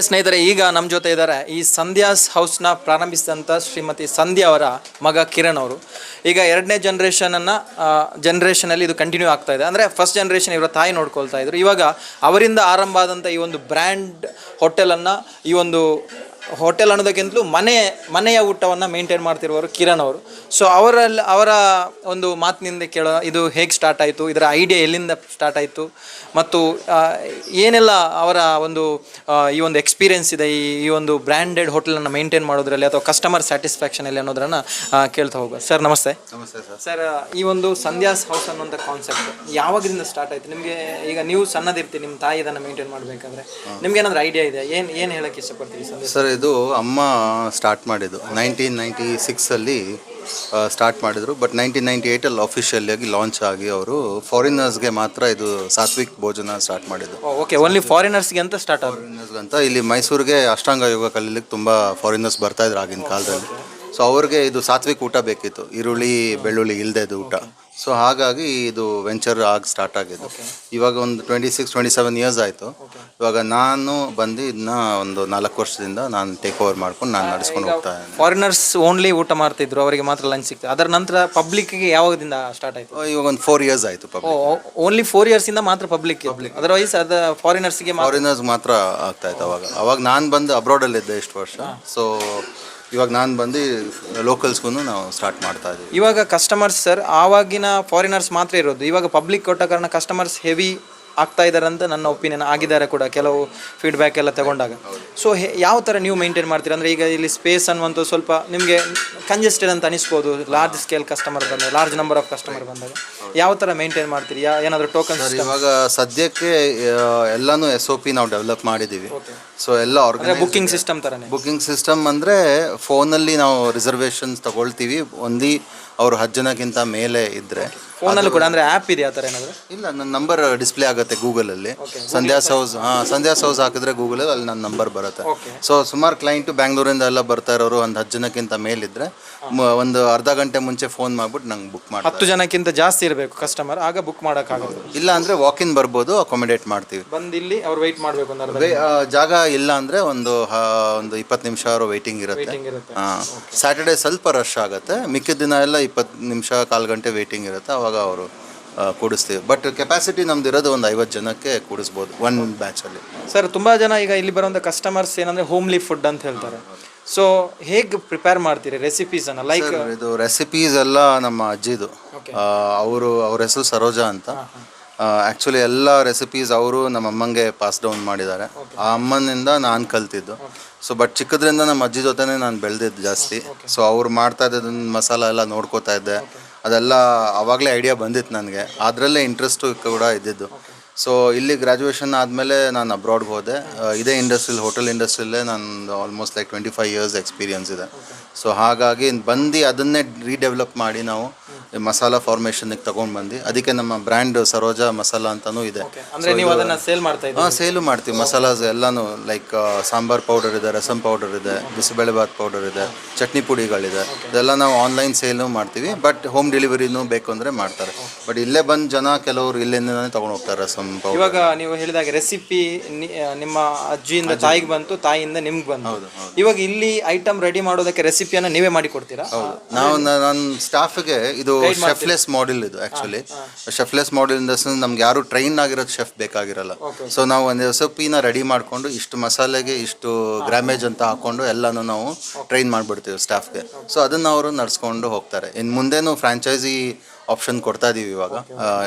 ಸ್ನೇಹಿತರೆ, ಈಗ ನಮ್ಮ ಜೊತೆ ಇದ್ದಾರೆ ಈ ಸಂಧ್ಯಾಸ್ ಹೌಸ್ನ ಪ್ರಾರಂಭಿಸಿದಂಥ ಶ್ರೀಮತಿ ಸಂಧ್ಯಾ ಅವರ ಮಗ ಕಿರಣ್ ಅವರು. ಈಗ ಎರಡನೇ ಜನ್ರೇಷನನ್ನು ಜನ್ರೇಷನಲ್ಲಿ ಇದು ಕಂಟಿನ್ಯೂ ಆಗ್ತಾ ಇದೆ. ಅಂದರೆ ಫಸ್ಟ್ ಜನ್ರೇಷನ್ ಇವರ ತಾಯಿ ನೋಡ್ಕೊಳ್ತಾ ಇದ್ರು. ಇವಾಗ ಅವರಿಂದ ಆರಂಭ ಆದಂಥ ಈ ಒಂದು ಬ್ರ್ಯಾಂಡ್ ಹೋಟೆಲನ್ನು ಈ ಒಂದು ಹೋಟೆಲ್ ಅನ್ನೋದಕ್ಕಿಂತಲೂ ಮನೆ ಮನೆಯ ಊಟವನ್ನು ಮೇಂಟೈನ್ ಮಾಡ್ತಿರುವವರು ಕಿರಣ್ ಅವರು. ಸೊ ಅವರಲ್ಲಿ ಅವರ ಒಂದು ಮಾತಿನಿಂದ ಕೇಳೋ ಇದು ಹೇಗೆ ಸ್ಟಾರ್ಟ್ ಆಯಿತು ಇದರ ಐಡಿಯಾ ಎಲ್ಲಿಂದ ಸ್ಟಾರ್ಟ್ ಆಯಿತು ಮತ್ತು ಏನೆಲ್ಲ ಅವರ ಒಂದು ಈ ಒಂದು ಎಕ್ಸ್ಪೀರಿಯನ್ಸ್ ಇದೆ ಈ ಈ ಒಂದು ಬ್ರ್ಯಾಂಡೆಡ್ ಹೋಟೆಲನ್ನು ಮೇಂಟೈನ್ ಮಾಡೋದ್ರಲ್ಲಿ ಅಥವಾ ಕಸ್ಟಮರ್ ಸ್ಯಾಟಿಸ್ಫ್ಯಾಕ್ಷನಲ್ಲಿ ಅನ್ನೋದನ್ನು ಕೇಳ್ತಾ ಹೋಗುವ. ಸರ್ ನಮಸ್ತೆ. ನಮಸ್ತೆ ಸರ್ ಸರ್ ಈ ಒಂದು ಸಂಧ್ಯಾಸ್ ಹೌಸ್ ಅನ್ನೋಂಥ ಕಾನ್ಸೆಪ್ಟ್ ಯಾವಾಗದಿಂದ ಸ್ಟಾರ್ಟ್ ಆಯಿತು? ನಿಮಗೆ ಈಗ ನೀವು ಸಣ್ಣದಿರ್ತೀರಿ ನಿಮ್ಮ ತಾಯಿ ಇದನ್ನು ಮೇಂಟೈನ್ ಮಾಡಬೇಕಾದ್ರೆ. ನಿಮ್ಗೆ ಏನಾದರೂ ಐಡಿಯಾ ಇದೆ ಏನು ಏನು ಹೇಳೋಕ್ಕೆ ಇಷ್ಟಪಡ್ತೀವಿ ಸರ್ ಸರ್ ಇದು ಅಮ್ಮ ಸ್ಟಾರ್ಟ್ ಮಾಡಿದ್ದು. ನೈನ್ಟೀನ್ ನೈಂಟಿ ಸಿಕ್ಸಲ್ಲಿ ಸ್ಟಾರ್ಟ್ ಮಾಡಿದರು. ಬಟ್ ನೈನ್ಟೀನ್ ನೈಂಟಿ ಏಯ್ಟಲ್ಲಿ ಆಗಿ ಲಾಂಚ್ ಆಗಿ ಅವರು ಫಾರಿನರ್ಸ್ಗೆ ಮಾತ್ರ ಇದು ಸಾತ್ವಿಕ್ ಭೋಜನ ಸ್ಟಾರ್ಟ್ ಮಾಡಿದ್ದು. ಓಕೆ ಓನ್ಲಿ ಫಾರಿನರ್ಸ್ಗೆ ಅಂತ ಸ್ಟಾರ್ಟ್ ಆಗಿ ಫಾರಿನರ್ಸ್ ಅಂತ. ಇಲ್ಲಿ ಮೈಸೂರಿಗೆ ಅಷ್ಟಾಂಗ ಯೋಗ ಕಲೀಲಿಕ್ಕೆ ತುಂಬ ಫಾರಿನರ್ಸ್ ಬರ್ತಾ ಇದ್ರು ಆಗಿನ ಕಾಲದಲ್ಲಿ. ಸೊ ಅವ್ರಿಗೆ ಇದು ಸಾತ್ವಿಕ ಊಟ ಬೇಕಿತ್ತು. ಈರುಳ್ಳಿ ಬೆಳ್ಳುಳ್ಳಿ ಇಲ್ಲದೆ ಊಟ. ಸೊ ಹಾಗಾಗಿ ಇದು ವೆಂಚರ್ ಆಗಿ ಸ್ಟಾರ್ಟ್ ಆಗಿದ್ದು. ಇವಾಗ ಒಂದು twenty six twenty seven years ಆಯಿತು ಇವಾಗ ನಾನು ಬಂದು ಇದನ್ನ ಒಂದು ನಾಲ್ಕು ವರ್ಷದಿಂದ ನಾನು ಟೇಕ್ ಓವರ್ ಮಾಡ್ಕೊಂಡು ನಾನು ನಡೆಸ್ಕೊಂಡು ಹೋಗ್ತಾ ಇದ್ದೀನಿ ಫಾರಿನರ್ಸ್ ಓನ್ಲಿ ಊಟ ಮಾಡ್ತಿದ್ರು ಅವರಿಗೆ ಮಾತ್ರ ಲಂಚ್ ಸಿಗ್ತದೆ ಅದರ ನಂತರ ಪಬ್ಲಿಕ್ಗೆ ಯಾವಾಗದಿಂದ ಸ್ಟಾರ್ಟ್ ಆಯಿತು? ಇವಾಗ ಒಂದು ಫೋರ್ ಇಯರ್ಸ್ ಆಯಿತು ಪಬ್ಲಿಕ್ ಓನ್ಲಿ ಫೋರ್ ಇಯರ್ಸಿಂದ ಮಾತ್ರ ಪಬ್ಲಿಕ್ ಅದರ್ವೈಸ್ ಅದು ಫಾರಿನರ್ಸ್ಗೆ ಫಾರಿನರ್ಸ್ ಮಾತ್ರ ಆಗ್ತಾ ಇತ್ತು ಅವಾಗ. ಅವಾಗ ನಾನು ಬಂದು ಅಬ್ರಾಡಲ್ಲಿದ್ದೆ ಇಷ್ಟು ವರ್ಷ. ಸೊ ಇವಾಗ ನಾನು ಬಂದು ಲೋಕಲ್ಸ್ಗೂ ನಾವು ಸ್ಟಾರ್ಟ್ ಮಾಡ್ತಾ ಇದ್ದೀವಿ ಇವಾಗ ಕಸ್ಟಮರ್ಸ್ ಸರ್ ಆವಾಗಿನ ಫಾರಿನರ್ಸ್ ಮಾತ್ರ ಇರೋದು. ಇವಾಗ ಪಬ್ಲಿಕ್ ಕೊಟ್ಟ ಕಾರಣ ಕಸ್ಟಮರ್ಸ್ ಹೆವಿ ಆಗ್ತಾ ಇದ್ದಾರೆ ಅಂತ ನನ್ನ ಒಪಿನಿಯನ್ ಆಗಿದ್ದಾರೆ ಕೂಡ ಕೆಲವು ಫೀಡ್ಬ್ಯಾಕ್ ಎಲ್ಲ ತಗೊಂಡಾಗ. ಸೊ ಯಾವ ಥರ ನೀವು ಮೇಂಟೈನ್ ಮಾಡ್ತೀರಾ? ಅಂದರೆ ಈಗ ಇಲ್ಲಿ ಸ್ಪೇಸ್ ಅನ್ನುವಂಥ ಸ್ವಲ್ಪ ನಿಮಗೆ ಕಂಜೆಸ್ಟೆಡ್ ಅಂತ ಅನಿಸ್ಬೋದು ಲಾರ್ಜ್ ಸ್ಕೇಲ್ ಕಸ್ಟಮರ್ ಬಂದಾಗ ಲಾರ್ಜ್ ನಂಬರ್ ಆಫ್ ಕಸ್ಟಮರ್ ಬಂದಾಗ. ಯಾವ ಥರ ಮೇಂಟೈನ್ ಮಾಡ್ತೀರಿ? ಏನಾದರೂ ಟೋಕನ್ ಸರ್ ಇವಾಗ ಸದ್ಯಕ್ಕೆ ಎಲ್ಲನೂ ಎಲ್ಲಾನು ಎಸ್ ಓ ಪಿ ನಾವು ಡೆವಲಪ್ ಮಾಡಿದ್ದೀವಿ ಸೊ ಎಲ್ಲ ಆರ್ಗನೈಸ್ ಬುಕ್ಕಿಂಗ್ ಸಿಸ್ಟಮ್ ಥರನೇ ಬುಕಿಂಗ್ ಸಿಸ್ಟಮ್ ಅಂದರೆ ಫೋನಲ್ಲಿ ನಾವು ರಿಸರ್ವೇಷನ್ಸ್ ತಗೊಳ್ತೀವಿ. ಒಂದಿ ಅವರು ಹತ್ತು ಜನಕ್ಕಿಂತ ಮೇಲೆ ಇದ್ದರೆ ಫೋನಲ್ಲೂ ಕೂಡ ಅಂದ್ರೆ ಆ್ಯಪ್ ಇದೆ ಆ ಥರ ಏನಾದರೂ? ಇಲ್ಲ ನನ್ನ ನಂಬರ್ ಡಿಸ್ಪ್ಲೇ ಆಗುತ್ತೆ ಗೂಗಲಲ್ಲಿ ಸಂಧ್ಯಾ ಸೌಸ್ ಹಾಂ ಸಂಧ್ಯಾ ಸೌಸ್ ಹಾಕಿದ್ರೆ ಗೂಗಲಲ್ಲಿ ಅಲ್ಲಿ ನನ್ನ ನಂಬರ್ ಬರುತ್ತೆ. ಸೊ ಸುಮಾರು ಕ್ಲೈಂಟು ಬ್ಯಾಂಗ್ಳೂರಿಂದ ಎಲ್ಲ ಬರ್ತಾ ಇರೋರು ಒಂದು ಹತ್ತು ಜನಕ್ಕಿಂತ ಮೇಲಿದ್ರೆ ಮ- ಒಂದು ಅರ್ಧ ಗಂಟೆ ಮುಂಚೆ ಫೋನ್ ಮಾಡ್ಬಿಟ್ಟು ನಂಗೆ ಬುಕ್ ಹತ್ತು ಮಾಡ್ತಾರೆ ಜನಕ್ಕಿಂತ ಜಾಸ್ತಿ ಇರಬೇಕು ಕಸ್ಟಮರ್ ಆಗ ಬುಕ್ ಮಾಡೋಕ್ಕಾಗುತ್ತೆ ಇಲ್ಲ ಅಂದರೆ ವಾಕಿನ್ ಬರ್ಬೋದು ಅಕೊಮಿಡೇಟ್ ಮಾಡ್ತೀವಿ. ಬಂದು ಇಲ್ಲಿ ಅವ್ರು ವೆಯ್ಟ್ ಮಾಡಬೇಕು ಒಂದು ಅರ್ಧ ವೇ- ಆ, ಜಾಗ ಇಲ್ಲ ಅಂದರೆ ಒಂದು ಒಂದು ಇಪ್ಪತ್ತು ನಿಮಿಷ ಅವರು ವೆಯ್ಟಿಂಗ್ ಇರುತ್ತೆ. Waiting ಇರುತ್ತೆ. ಹಾಂ. ಸ್ಯಾಟರ್ಡೆ ಸ್ವಲ್ಪ ರಶ್ ಆಗುತ್ತೆ ಮಿಕ್ಕಿದ ದಿನ ಎಲ್ಲ ಇಪ್ಪತ್ತು ನಿಮಿಷ ಕಾಲು ಗಂಟೆ ವೆಯ್ಟಿಂಗ್ ಇರುತ್ತೆ ಅವಾಗ ಅವರು ಕೂಡಿಸ್ತೀವಿ. ಬಟ್ ಕೆಪಾಸಿಟಿ ನಮ್ದು ಇರೋದು ಒಂದು ಐವತ್ತು ಜನಕ್ಕೆ ಕೂಡಿಸ್ಬೋದು ಒನ್ ಬ್ಯಾಚಲ್ಲಿ ಸರ್ ತುಂಬ ಜನ ಈಗ ಇಲ್ಲಿ ಬರುವಂಥ ಕಸ್ಟಮರ್ಸ್ ಏನಂದರೆ ಹೋಮ್ಲಿ ಫುಡ್ ಅಂತ ಹೇಳ್ತಾರೆ. ಸೊ ಹೇಗೆ ಪ್ರಿಪೇರ್ ಮಾಡ್ತೀರಿ ರೆಸಿಪೀಸನ್ನು ಲೈಕ್ ಇದು ರೆಸಿಪೀಸ್ ಎಲ್ಲ ನಮ್ಮ ಅಜ್ಜಿದು. ಅವರು ಅವ್ರ ಹೆಸರು ಸರೋಜಾ ಅಂತ. ಆ್ಯಕ್ಚುಲಿ ಎಲ್ಲ ರೆಸಿಪೀಸ್ ಅವರು ನಮ್ಮ ಅಮ್ಮಂಗೆ ಪಾಸ್ ಡೌನ್ ಮಾಡಿದ್ದಾರೆ. ಆ ಅಮ್ಮನಿಂದ ನಾನು ಕಲ್ತಿದ್ದು. ಸೊ ಬಟ್ ಚಿಕ್ಕದ್ರಿಂದ ನಮ್ಮ ಅಜ್ಜಿ ಜೊತೆನೇ ನಾನು ಬೆಳೆದಿದ್ದು ಜಾಸ್ತಿ. ಸೊ ಅವ್ರು ಮಾಡ್ತಾ ಇದ್ದ ಮಸಾಲ ಎಲ್ಲ ನೋಡ್ಕೋತಾ ಇದ್ದೆ. ಅದೆಲ್ಲ ಆವಾಗಲೇ ಐಡಿಯಾ ಬಂದಿತ್ತು ನನಗೆ. ಅದರಲ್ಲೇ ಇಂಟ್ರೆಸ್ಟು ಕೂಡ ಇದ್ದಿದ್ದು. ಸೊ ಇಲ್ಲಿ ಗ್ರ್ಯಾಜುಯೇಷನ್ ಆದಮೇಲೆ ನಾನು ಅಬ್ರಾಡ್ಗೆ ಹೋದೆ. ಇದೇ ಇಂಡಸ್ಟ್ರಿಲಿ ಹೋಟೆಲ್ ಇಂಡಸ್ಟ್ರಿಯಲ್ಲೇ ನಾನು almost like twenty five years experience ಇದೆ. ಸೊ ಹಾಗಾಗಿ ಬಂದು ಅದನ್ನೇ ರೀಡೆವಲಪ್ ಮಾಡಿ ನಾವು ಮಸಾಲ ಫಾರ್ಮೇಷನ್ಗೆ ತಗೊಂಡ್ ಬಂದು ಅದಕ್ಕೆ ನಮ್ಮ ಬ್ರ್ಯಾಂಡ್ ಸರೋಜಾ ಮಸಾಲ ಅಂತಲೂ ಇದೆ. ಅಂದರೆ ನೀವು ಅದನ್ನು ಸೇಲ್ ಮಾಡ್ತಾ ಇದ್ದೀರಾ. ಹಾಂ ಸೇಲು ಮಾಡ್ತೀವಿ. ಮಸಾಲಾಸ್ ಎಲ್ಲಾನು ಲೈಕ್ ಸಾಂಬಾರ್ ಪೌಡರ್ ಇದೆ ರಸಮ್ ಪೌಡರ್ ಇದೆ ಬಿಸಿಬೇಳೆಬಾತ್ ಪೌಡರ್ ಇದೆ ಚಟ್ನಿ ಪುಡಿಗಳಿದೆ. ಇದೆಲ್ಲ ನಾವು ಆನ್ಲೈನ್ ಸೇಲು ಮಾಡ್ತೀವಿ. ಬಟ್ ಹೋಮ್ ಡೆಲಿವರಿನೂ ಬೇಕು ಅಂದರೆ ಮಾಡ್ತಾರೆ. ಬಟ್ ಇಲ್ಲೇ ಬಂದು ಜನ ಕೆಲವರು ಇಲ್ಲಿಂದನೇ ತೊಗೊಂಡು ಹೋಗ್ತಾರೆ ರಸಮ್ ಪೌಡರ್ ಇವಾಗ ನೀವು ಹೇಳಿದಾಗ ರೆಸಿಪಿ ನಿಮ್ಮ ಅಜ್ಜಿಯಿಂದ ತಾಯಿಗೆ ಬಂತು ತಾಯಿಯಿಂದ ನಿಮ್ಗೆ ಬಂತು. ಇವಾಗ ಇಲ್ಲಿ ಐಟಮ್ ರೆಡಿ ಮಾಡೋದಕ್ಕೆ ರೆಸಿಪಿಯನ್ನು ನೀವೇ ಮಾಡಿ ಕೊಡ್ತೀರಾ ನಾವು ನನ್ನ ಸ್ಟಾಫ್ಗೆ ಇದು ಶೆಫ್ಲೆಸ್ ಮಾಡೆಲ್ ಇದು actually chefless model in the sense ನಮ್ಗೆ ಯಾರು ಟ್ರೈನ್ ಆಗಿರೋದು ಶೆಫ್ ಬೇಕಾಗಿರಲ್ಲ. ಸೊ ನಾವು ಒಂದು ರೆಸಿಪಿನ ರೆಡಿ ಮಾಡಿಕೊಂಡು ಇಷ್ಟು ಮಸಾಲೆಗೆ ಇಷ್ಟು ಗ್ರಾಮೇಜ್ ಅಂತ ಹಾಕೊಂಡು ಎಲ್ಲನೂ ನಾವು ಟ್ರೈನ್ ಮಾಡಿಬಿಡ್ತೀವಿ ಸ್ಟಾಫ್ಗೆ ಸೊ ಅದನ್ನು ಅವರು ನಡೆಸ್ಕೊಂಡು ಹೋಗ್ತಾರೆ. ಇನ್ನು ಮುಂದೇನು ಫ್ರಾಂಚೈಸಿ ಆಪ್ಷನ್ ಕೊಡ್ತಾ ಇದೀವಿ ಇವಾಗ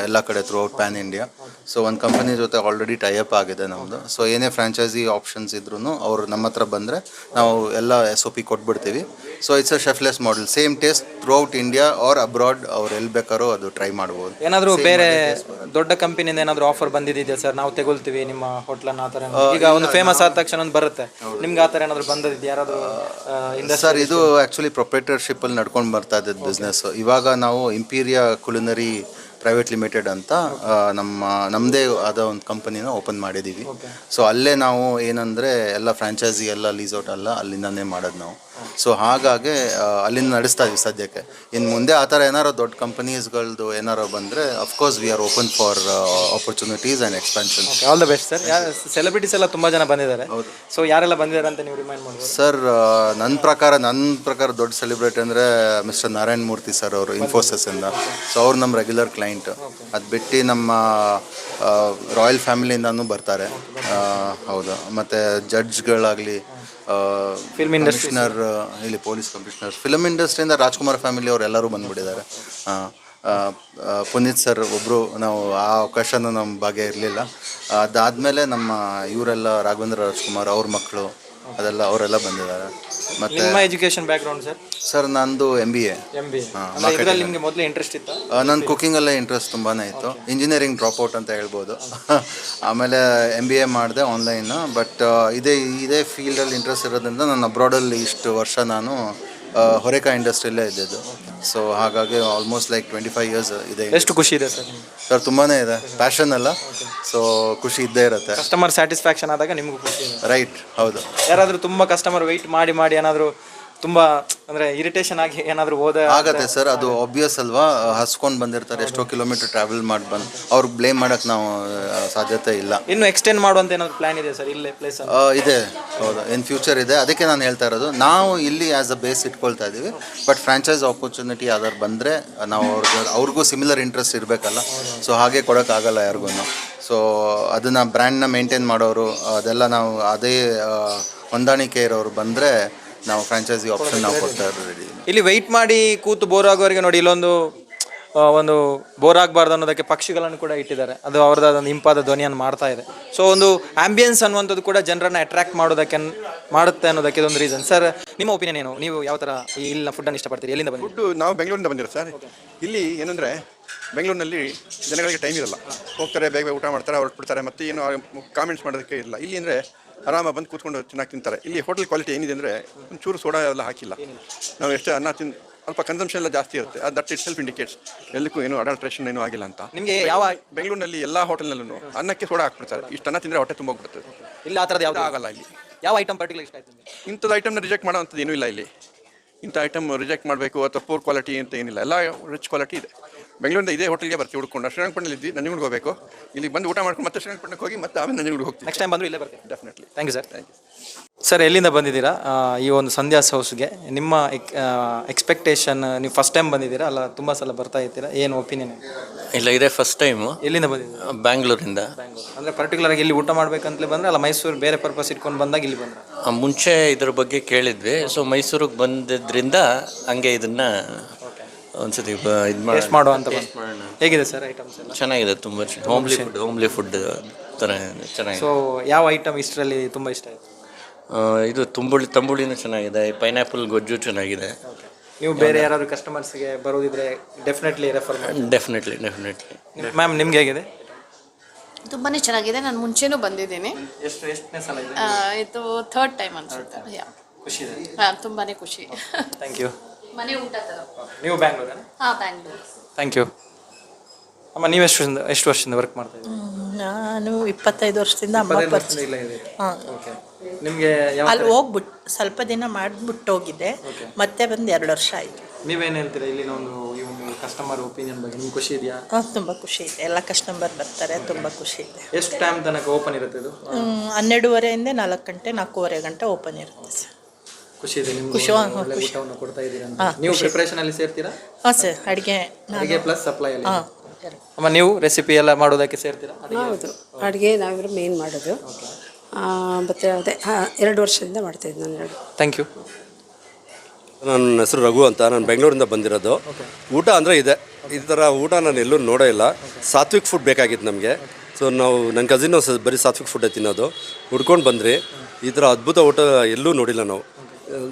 ಎಲ್ಲ ಕಡೆ through out pan India so ಒಂದು ಕಂಪನಿ ಜೊತೆ ಆಲ್ರೆಡಿ ಟೈಅಪ್ ಆಗಿದೆ ನಮ್ಮದು ಸೊ ಏನೇ ಫ್ರಾಂಚೈಸಿ ಆಪ್ಷನ್ಸ್ ಇದ್ರೂ ಅವ್ರು ನಮ್ಮ ಹತ್ರ ಬಂದರೆ ನಾವು ಎಲ್ಲ S O P ಕೊಟ್ಬಿಡ್ತೀವಿ. So it's a chefless model same taste throughout India or abroad ಅವ್ರು ಎಲ್ಲಿ ಬೇಕಾದ್ರೂ ಅದು ಟ್ರೈ ಮಾಡ್ಬೋದು. ಏನಾದರೂ ಬೇರೆ ದೊಡ್ಡ ಕಂಪನಿಯಿಂದ ಏನಾದರೂ ಆಫರ್ ಬಂದಿದೆಯಾ ಸರ್? ನಾವು ತಗೊಳ್ತೀವಿ ನಿಮ್ಮ ಹೋಟ್ಲನ್ನು ಆ ಥರ? ಈಗ ಒಂದು ಫೇಮಸ್ ಆದ ತಕ್ಷಣ ಒಂದು ಬರುತ್ತೆ. ನಿಮ್ಗೆ ಆ ಥರ ಏನಾದರೂ ಬಂದಿದೆಯಾ ಯಾರಾದರೂ ಸರ್ ಇದು ಆ್ಯಕ್ಚುಲಿ ಪ್ರೊಪ್ರೇಟರ್ಶಿಪ್ಪಲ್ಲಿ ನಡ್ಕೊಂಡು ಬರ್ತಾ ಇದ್ದದ್ದು ಬಿಸ್ನೆಸ್ ಇವಾಗ ನಾವು ಇಂಪೀರಿಯಾ ಕುಲಿನರಿ ಪ್ರೈವೇಟ್ ಲಿಮಿಟೆಡ್ ಅಂತ ನಮ್ಮ ನಮ್ಮದೇ ಆದ ಒಂದು ಕಂಪನಿನ ಓಪನ್ ಮಾಡಿದ್ದೀವಿ ಸೊ ಅಲ್ಲೇ ನಾವು ಏನಂದರೆ ಎಲ್ಲ ಫ್ರಾಂಚೈಸಿ ಎಲ್ಲ ಲೀಸೌಟ್ ಎಲ್ಲ ಅಲ್ಲಿಂದನೇ ಮಾಡೋದು ನಾವು. ಸೊ ಹಾಗಾಗಿ ಅಲ್ಲಿಂದ ನಡೆಸ್ತಾ ಇದ್ವಿ ಸದ್ಯಕ್ಕೆ. ಇನ್ನು ಮುಂದೆ ಆ ಥರ ಏನಾರು ದೊಡ್ಡ ಕಂಪನೀಸ್ಗಳದ್ದು ಏನಾರು ಬಂದರೆ of course we are open for opportunities and expansion all the best sir celebrities ಎಲ್ಲ ತುಂಬ ಜನ ಬಂದಿದ್ದಾರೆ. ಸೊ ಯಾರೆಲ್ಲ ಬಂದಿದ್ದಾರೆ ಅಂತ ನೀವು ರಿಮೈಂಡ್ ಮಾಡಿ ಸರ್ ನನ್ನ ಪ್ರಕಾರ ನನ್ನ ಪ್ರಕಾರ ದೊಡ್ಡ ಸೆಲೆಬ್ರಿಟಿ ಅಂದರೆ ಮಿಸ್ಟರ್ ನಾರಾಯಣ ಮೂರ್ತಿ ಸರ್ ಅವರು ಇನ್ಫೋಸಿಸಿಂದ ಸೊ ಅವ್ರು ನಮ್ಮ ರೆಗ್ಯುಲರ್ ಕ್ಲೈಂಟ್ ಅದು ಬಿಟ್ಟು ನಮ್ಮ ರಾಯಲ್ ಫ್ಯಾಮಿಲಿಯಿಂದನೂ ಬರ್ತಾರೆ. ಹೌದು. ಮತ್ತು ಜಡ್ಜ್ಗಳಾಗಲಿ Industry. ಕಮಿಷನರ್ ಇಲ್ಲಿ ಪೊಲೀಸ್ ಕಮಿಷನರ್ ಫಿಲಮ್ ಇಂಡಸ್ಟ್ರಿಯಿಂದ ರಾಜ್ಕುಮಾರ್ ಫ್ಯಾಮಿಲಿ ಅವರೆಲ್ಲರೂ ಬಂದ್ಬಿಟ್ಟಿದ್ದಾರೆ. ಪುನೀತ್ ಸರ್ ಒಬ್ಬರು ನಾವು ಆ ಅವಕಾಶನೂ ನಮ್ಮ ಭಾಗ್ಯ ಇರಲಿಲ್ಲ. ಅದಾದಮೇಲೆ ನಮ್ಮ ಇವರೆಲ್ಲ ರಾಘವೇಂದ್ರ ರಾಜ್ಕುಮಾರ್ ಅವ್ರ ಮಕ್ಕಳು ಅದೆಲ್ಲ ಅವರೆಲ್ಲ ಬಂದಿದ್ದಾರೆ. ಮತ್ತೆ ನಿಮ್ಮ ಎಜುಕೇಶನ್ ಬ್ಯಾಕ್ಗ್ರೌಂಡ್ ಸರ್? ಸರ್ ನಂದು M B A M B ಇದರಲ್ಲಿ ನಿಮಗೆ ಮೊದಲು ಇಂಟ್ರೆಸ್ಟ್ ಇತ್ತು? ನನ್ನ ಕುಕ್ಕಿಂಗಲ್ಲೇ ಇಂಟ್ರೆಸ್ಟ್ ತುಂಬಾ ಇತ್ತು. ಇಂಜಿನಿಯರಿಂಗ್ ಡ್ರಾಪ್ ಔಟ್ ಅಂತ ಹೇಳ್ಬೋದು. ಆಮೇಲೆ ಎಂ ಬಿ ಎ ಮಾಡಿದೆ ಆನ್ಲೈನ್ ಬಟ್ ಇದೇ ಇದೇ ಫೀಲ್ಡಲ್ಲಿ ಇಂಟ್ರೆಸ್ಟ್ ಇರೋದ್ರಿಂದ ನಾನು ಅಬ್ರಾಡಲ್ಲಿ ಇಷ್ಟು ವರ್ಷ ನಾನು ಹೊರೆಕ ಹೊರೆಕಾ ಇಂಡಸ್ಟ್ರಿಯಲ್ಲೇ ಇದ್ದಿದ್ದು. ಸೊ ಹಾಗಾಗಿ almost like twenty five years ಇದೆ. ಎಷ್ಟು ಖುಷಿ ಇದೆ ಸರ್ ಸರ್ ತುಂಬಾ ಇದೆ. ಪ್ಯಾಷನ್ ಅಲ್ಲ. ಸೊ ಖುಷಿ ಇದ್ದೇ ಇರುತ್ತೆ. ಕಸ್ಟಮರ್ ಸ್ಯಾಟಿಸ್ಫ್ಯಾಕ್ಷನ್ ಆದಾಗ ನಿಮಗೂ ಖುಷಿ ಇದೆ. ರೈಟ್ ಹೌದು. ಯಾರಾದರೂ ತುಂಬ ಕಸ್ಟಮರ್ ವೆಯ್ಟ್ ಮಾಡಿ ಮಾಡಿ ಏನಾದರೂ ತುಂಬ ಅಂದ್ರೆ ಇರಿಟೇಷನ್ ಆಗಿ ಏನಾದ್ರು ಹೋದ ಆಗತ್ತೆ ಸರ್ ಅದು ಆಬ್ವಿಯಸ್ ಅಲ್ವಾ? ಹಸ್ಕೊಂಡು ಬಂದಿರ್ತಾರೆ ಎಷ್ಟೋ ಕಿಲೋಮೀಟರ್ ಟ್ರಾವೆಲ್ ಮಾಡಿ ಬಂದು ಅವ್ರಿಗೆ ಬ್ಲೇಮ್ ಮಾಡಕ್ ನಾವು ಆ, ಸಾಧ್ಯತೆ ಇಲ್ಲ. ಇನ್ನು ಎಕ್ಸ್ಟೆಂಡ್ ಮಾಡುವಂತ ಏನಾದ್ರು ಪ್ಲಾನ್ ಇದೆ ಸರ್ ಇಲ್ಲೇ ಪ್ಲೇಸ್ ಆ, ಇದೆ. ಹೌದು? ಇನ್ ಫ್ಯೂಚರ್ ಇದೆ. ಅದಕ್ಕೆ ನಾನು ಹೇಳ್ತಾ ಇರೋದು ನಾವು ಇಲ್ಲಿ ಆಸ್ ಅ ಬೇಸ್ ಇಟ್ಕೊಳ್ತಾ ಇದ್ದೀವಿ ಬಟ್ ಫ್ರಾಂಚೈಸ್ ಆಪರ್ಚುನಿಟಿ ಯಾವ್ದಾದ್ರು ಬಂದರೆ ನಾವು ಅವ್ರಿಗೆ ಅವ್ರಿಗೂ ಸಿಮಿಲರ್ ಇಂಟ್ರೆಸ್ಟ್ ಇರಬೇಕಲ್ಲ. ಸೊ ಹಾಗೆ ಕೊಡೋಕ್ಕಾಗಲ್ಲ ಯಾರಿಗೂ ಸೊ ಅದನ್ನು ಬ್ರ್ಯಾಂಡ್ನ ಮೇಂಟೈನ್ ಮಾಡೋರು ಅದೆಲ್ಲ ನಾವು ಅದೇ ಆ, ಹೊಂದಾಣಿಕೆ ಇರೋರು ಬಂದರೆ ನಾವು ಫ್ರಾಂಚೈಸಿ ಆಪ್ಷನ್ ನಾವು ಕೊಡ್ತಾ ಇರೋದು ಇಲ್ಲಿ ವೆಯ್ಟ್ ಮಾಡಿ ಕೂತು ಬೋರ್ ಆಗೋರಿಗೆ ನೋಡಿ ಇಲ್ಲೊಂದು ಆ, ಒಂದು ಬೋರ್ ಆಗಬಾರ್ದು ಅನ್ನೋದಕ್ಕೆ ಪಕ್ಷಿಗಳನ್ನು ಕೂಡ ಇಟ್ಟಿದ್ದಾರೆ. ಅದು ಅವ್ರದ್ದು ಒಂದು ಇಂಪಾದ ಧ್ವನಿಯನ್ನು ಮಾಡ್ತಾ ಇದೆ. ಸೊ ಒಂದು ಆಂಬಿಯನ್ಸ್ ಅನ್ನುವಂಥದ್ದು ಕೂಡ ಜನರನ್ನು ಅಟ್ರಾಕ್ಟ್ ಮಾಡೋದಕ್ಕೆ ಅನ್- ಮಾಡುತ್ತೆ ಅನ್ನೋದಕ್ಕೆ ಇದೊಂದು ರೀಸನ್ ಸರ್ ನಿಮ್ಮ ಒಪಿನಿಯನ್ ಏನು? ನೀವು ಯಾವ ಥರ ಇಲ್ಲಿನ ಫುಡ್ಡನ್ನು ಇಷ್ಟಪಡ್ತೀರಿ? ಎಲ್ಲಿಂದ ಬಂದಿರಿ ಫುಡ್ಡು ನಾವು ಬೆಂಗಳೂರಿಂದ ಬಂದಿರೋ ಸರ್. ಇಲ್ಲಿ ಏನಂದರೆ ಬೆಂಗಳೂರಿನಲ್ಲಿ ಜನಗಳಿಗೆ ಟೈಮ್ ಇರಲ್ಲ. ಹೋಗ್ತಾರೆ ಬೇಗ ಬೇಗ ಊಟ ಮಾಡ್ತಾರೆ ಹೊರಟ್ಬಿಡ್ತಾರೆ ಮತ್ತು ಏನು ಕಾಮೆಂಟ್ಸ್ ಮಾಡೋದಕ್ಕೆ ಇಲ್ಲ. ಇಲ್ಲಿ ಅಂದರೆ ಆರಾಮಾಗಿ ಬಂದು ಕೂತ್ಕೊಂಡು ಚೆನ್ನಾಗಿ ತಿಂತಾರೆ. ಇಲ್ಲಿ ಹೋಟೆಲ್ ಕ್ವಾಲಿಟಿ ಏನಿದೆ ಅಂದರೆ ಒಂಚೂರು ಸೋಡಾ ಎಲ್ಲ ಹಾಕಿಲ್ಲ. ನಾವು ಎಷ್ಟೇ ಅನ್ನ ತಿನ್ ಸ್ವಲ್ಪ ಕನ್ಸಂಪ್ಷನ್ ಎಲ್ಲ ಜಾಸ್ತಿ ಇರುತ್ತೆ. ಅದು ದಟ್ ಇಟ್ ಸೆಲ್ಫ್ ಇಂಡಿಕೇಟ್ಸ್ ಎಲ್ಲಕ್ಕೂ ಏನು ಅಡಲ್ಟ್ರೇಷನ್ ಏನೂ ಆಗಿಲ್ಲ ಅಂತ. ನಿಮಗೆ ಯಾವ ಬೆಂಗಳೂರಿನಲ್ಲಿ ಎಲ್ಲ ಹೋಟೆಲ್ನಲ್ಲೂ ಅನ್ನಕ್ಕೆ ಸೋಡಾ ಹಾಕ್ಬಿಡ್ತಾರೆ. ಇಷ್ಟು ಅನ್ನ ತಿಂದರೆ ಹೊಟ್ಟೆ ತುಂಬ ಹೋಗ್ಬಿಡುತ್ತೆ. ಇಲ್ಲ ಆ ಥರದ್ದು ಯಾವುದು ಆಗಲ್ಲ ಇಲ್ಲಿ. ಯಾವ ಐಟಮ್ ಪರ್ಟಿಕ್ಯುಲರ್ ಇಷ್ಟ ಆಯ್ತು ಇಂಥದ್ದು ಐಟಮ್ನ ರಿಜೆಕ್ಟ್ ಮಾಡೋವಂಥದ್ದು ಏನೂ ಇಲ್ಲ ಇಲ್ಲಿ. ಇಂಥ ಐಟಮ್ ರಿಜೆಕ್ಟ್ ಮಾಡಬೇಕು ಅಥವಾ ಪೂರ್ ಕ್ವಾಲಿಟಿ ಅಂತ ಏನಿಲ್ಲ. ಎಲ್ಲ ರಿಚ್ ಕ್ವಾಲಿಟಿ ಇದೆ. ಬೆಂಗಳೂರಿಂದ ಇದೇ ಹೋಟೆಲ್ಗೆ ಬರ್ತೀವಿ ಹುಡ್ಕೊಂಡು. ಶ್ರೀರಂಗಪಟ್ಟಣದಲ್ಲಿ ಇದ್ದು ನಂಜನಗೂಡಿಗೆ ಹೋಗಬೇಕು. ಇಲ್ಲಿ ಬಂದು ಊಟ ಮಾಡ್ಕೊಂಡು ಮತ್ತೆ ಶ್ರೀರಂಗಪಟ್ಟಣಕ್ಕೆ ಹೋಗಿ ಮತ್ತೆ ಆಮೇಲೆ ನಂಜನಗೂಡಿಗೆ ಹೋಗ್ತೀವಿ ನೆಕ್ಸ್ಟ್ ಟೈಮ್ ಬಂದರೂ ಇಲ್ಲೇ ಬರ್ತೀನಿ. Definitely thank you sir thank you sir ಎಲ್ಲಿಂದ ಬಂದಿದ್ದೀರಾ? ಆ, ಈ ಒಂದು ಸಂಧ್ಯಾ ಹೌಸ್ಗೆ ನಿಮ್ಮ ಎಕ್ಸ್ಪೆಕ್ಟೇಷನ್ ನೀವು ಫಸ್ಟ್ ಟೈಮ್ ಬಂದಿದ್ದೀರಾ? ಅಲ್ಲ ತುಂಬ ಸಲ ಬರ್ತಾ ಇರ್ತೀರಾ ಏನು ಒಪಿನಿಯನ್ ಇಲ್ಲ ಇದೇ ಫಸ್ಟ್ ಟೈಮು ಎಲ್ಲಿಂದ ಬಂದಿದ್ದೀರಾ? ಬ್ಯಾಂಗ್ಳೂರಿಂದ. ಅಂದರೆ ಪರ್ಟಿಕ್ಯುಲರ್ ಆಗಿ ಇಲ್ಲಿ ಊಟ ಮಾಡ್ಬೇಕಂತಲೇ ಬಂದರೆ ಅಲ್ಲ ಮೈಸೂರು ಬೇರೆ ಪರ್ಪಸ್ ಇಟ್ಕೊಂಡು ಬಂದಾಗ ಇಲ್ಲಿ ಬಂದ್ರೆ? ಮುಂಚೆ ಇದ್ರ ಬಗ್ಗೆ ಕೇಳಿದ್ವಿ. ಸೊ ಮೈಸೂರಿಗೆ ಬಂದಿದ್ದರಿಂದ ಹಂಗೆ ಇದನ್ನ ಒಂದ್ಸತಿ ಇದು ಮಾಡಿ ಟೇಸ್ಟ್ ಮಾಡುವ ಅಂತ ಬಂದು ಹೇಗಿದೆ ಸರ್ ಐಟಮ್ಸ್ ಎಲ್ಲ? ಚೆನ್ನಾಗಿದೆ ತುಂಬ ಹೋಮ್ಲಿ ಫುಡ್ ಹೋಮ್ಲಿ ಫುಡ್ ಥರ ಚೆನ್ನಾಗಿದೆ. ಸೊ ಯಾವ ಐಟಮ್ ಇಷ್ಟರಲ್ಲಿ ತುಂಬ ಇಷ್ಟ ಆಯಿತು? ಆ, ಇದು ತುಂಬುಳಿ ತಂಬುಳಿನೂ ಚೆನ್ನಾಗಿದೆ ಪೈನಾಪಲ್ ಗೊಜ್ಜು ಚೆನ್ನಾಗಿದೆ. ನೀವು ಬೇರೆ ಯಾರಾದರೂ ಕಸ್ಟಮರ್ಸ್ಗೆ ಬರೋದಿದ್ರೆ ಡೆಫಿನೆಟ್ಲಿ ರೆಫರ್ ಮಾಡಿ. ಡೆಫಿನೆಟ್ಲಿ ಡೆಫಿನೆಟ್ಲಿ ಮ್ಯಾಮ್ ನಿಮ್ಗೆ ಹೇಗಿದೆ? ತುಂಬಾ ಚೆನ್ನಾಗಿದೆ ನಾನು ಮುಂಚೆನೂ ಬಂದಿದ್ದೀನಿ. ಎಷ್ಟು ಎಷ್ಟನೇ ಸಲ ಇದೆ? ಆ, ಇದು ಥರ್ಡ್ ಟೈಮ್ ಅನ್ಸುತ್ತೆ. ಯಾ ಖುಷಿ ಇದೆ. ಹಾಂ ತುಂಬಾ ಖುಷಿ. ಥ್ಯಾಂಕ್ ಯು ಮನೆ ಊಟ ತರ. ನೀವು ಬ್ಯಾಂಗ್ಳೂರ ಹಾ ಬ್ಯಾಂಗ್ಳೂರ್. ಥ್ಯಾಂಕ್ ಯು ಅಮ್ಮ ನೀವು ಎಷ್ಟು ವರ್ಷದಿಂದ ಎಷ್ಟು ವರ್ಷದಿಂದ ವರ್ಕ್ ಮಾಡ್ತಾ ಇದ್ದೀರಿ? ನಾನು ಇಪ್ಪತ್ತೈದು ವರ್ಷದಿಂದ ಅಮ್ಮ ಇಪ್ಪತ್ತೈದು ಇಲ್ಲ ಇದೆ ಹಾ. ಓಕೆ ನಿಮಗೆ ಯಾವ ಅಲ್ಲಿ ಹೋಗ್ಬಿಟ್ ಸ್ವಲ್ಪ ದಿನ ಮಾಡಿಬಿಟ್ಟು ಹೋಗಿದ್ದೆ. ಮತ್ತೆ ಬಂದು ಎರಡು ವರ್ಷ ಆಯಿತು. ನೀವೇನು ಹೇಳ್ತೀರಾ? ಇಲ್ಲಿನ ಒಂದು ಈ ಒಂದು ಕಸ್ಟಮರ್ ಒಪಿನಿಯನ್ ಬಗ್ಗೆ ನಿಮ್ಗೆ ಖುಷಿ ಇದೆಯಾ? ಹಾಂ ತುಂಬ ಖುಷಿ ಇದೆ. ಎಲ್ಲ ಕಸ್ಟಮರ್ ಬರ್ತಾರೆ ತುಂಬ ಖುಷಿ ಇದೆ. ಎಷ್ಟು ಟೈಮ್ ತನಕ ಓಪನ್ ಇರುತ್ತೆ ಇದು? ಹ್ಮ್, ಹನ್ನೆರಡುವರೆಯಿಂದ ನಾಲ್ಕು ಗಂಟೆ ನಾಲ್ಕೂವರೆ ಗಂಟೆ ಓಪನ್ ಇರುತ್ತೆ ಸರ್. ಖುಷಿ ಇದೆ ನಿಮ್ಗೆ ಖುಷಿ, ಹಾ, ಹಾ, ಒಳ್ಳೆ ಊಟವನ್ನು ಕೊಡ್ತಾ ಇದ್ದೀರಾ ಅಂತ. ನೀವು. ಪ್ರಿಪರೇಷನ್ ಅಲ್ಲಿ ಸೇರ್ತೀರಾ? ಹಾಂ ಸರ್ ಅಡಿಗೆ ಅಡಿಗೆ ಪ್ಲಸ್ ಸಪ್ಲೈ ಅಲ್ಲಿ. ಹಾಂ ಅಮ್ಮ ನೀವು ರೆಸಿಪಿ ಎಲ್ಲ ಮಾಡೋದಕ್ಕೆ ಸೇರ್ತೀರಾ? ಅಡಿಗೆ? ಹೌದು. ಅಡುಗೆ ನಾವಿರೋ ಮೇನ್ ಮಾಡೋದು. ಆ, ಮತ್ತೆ ಅದೇ ಹಾಂ ಎರಡು ವರ್ಷದಿಂದ ಮಾಡ್ತಾಯಿದ್ದೆ ನಾನು ಎರಡು. ಥ್ಯಾಂಕ್ ಯು ನನ್ನ ಹೆಸರು ರಘು ಅಂತ. ನಾನು ಬೆಂಗಳೂರಿಂದ ಬಂದಿರೋದು. ಊಟ ಅಂದರೆ ಇದೆ. ಈ ಥರ ಊಟ ನಾನು ಎಲ್ಲೂ ನೋಡೇ ಇಲ್ಲ. ಸಾತ್ವಿಕ್ ಫುಡ್ ಬೇಕಾಗಿತ್ತು ನಮಗೆ. ಸೊ ನಾವು ನನ್ನ ಕಸಿನ್ ಬರೀ ಸಾತ್ವಿಕ್ ಫುಡ್ಡೇ ತಿನ್ನೋದು. ಹುಡ್ಕೊಂಡು ಬಂದ್ರಿ. ಈ ಥರ ಅದ್ಭುತ ಊಟ ಎಲ್ಲೂ ನೋಡಿಲ್ಲ ನಾವು.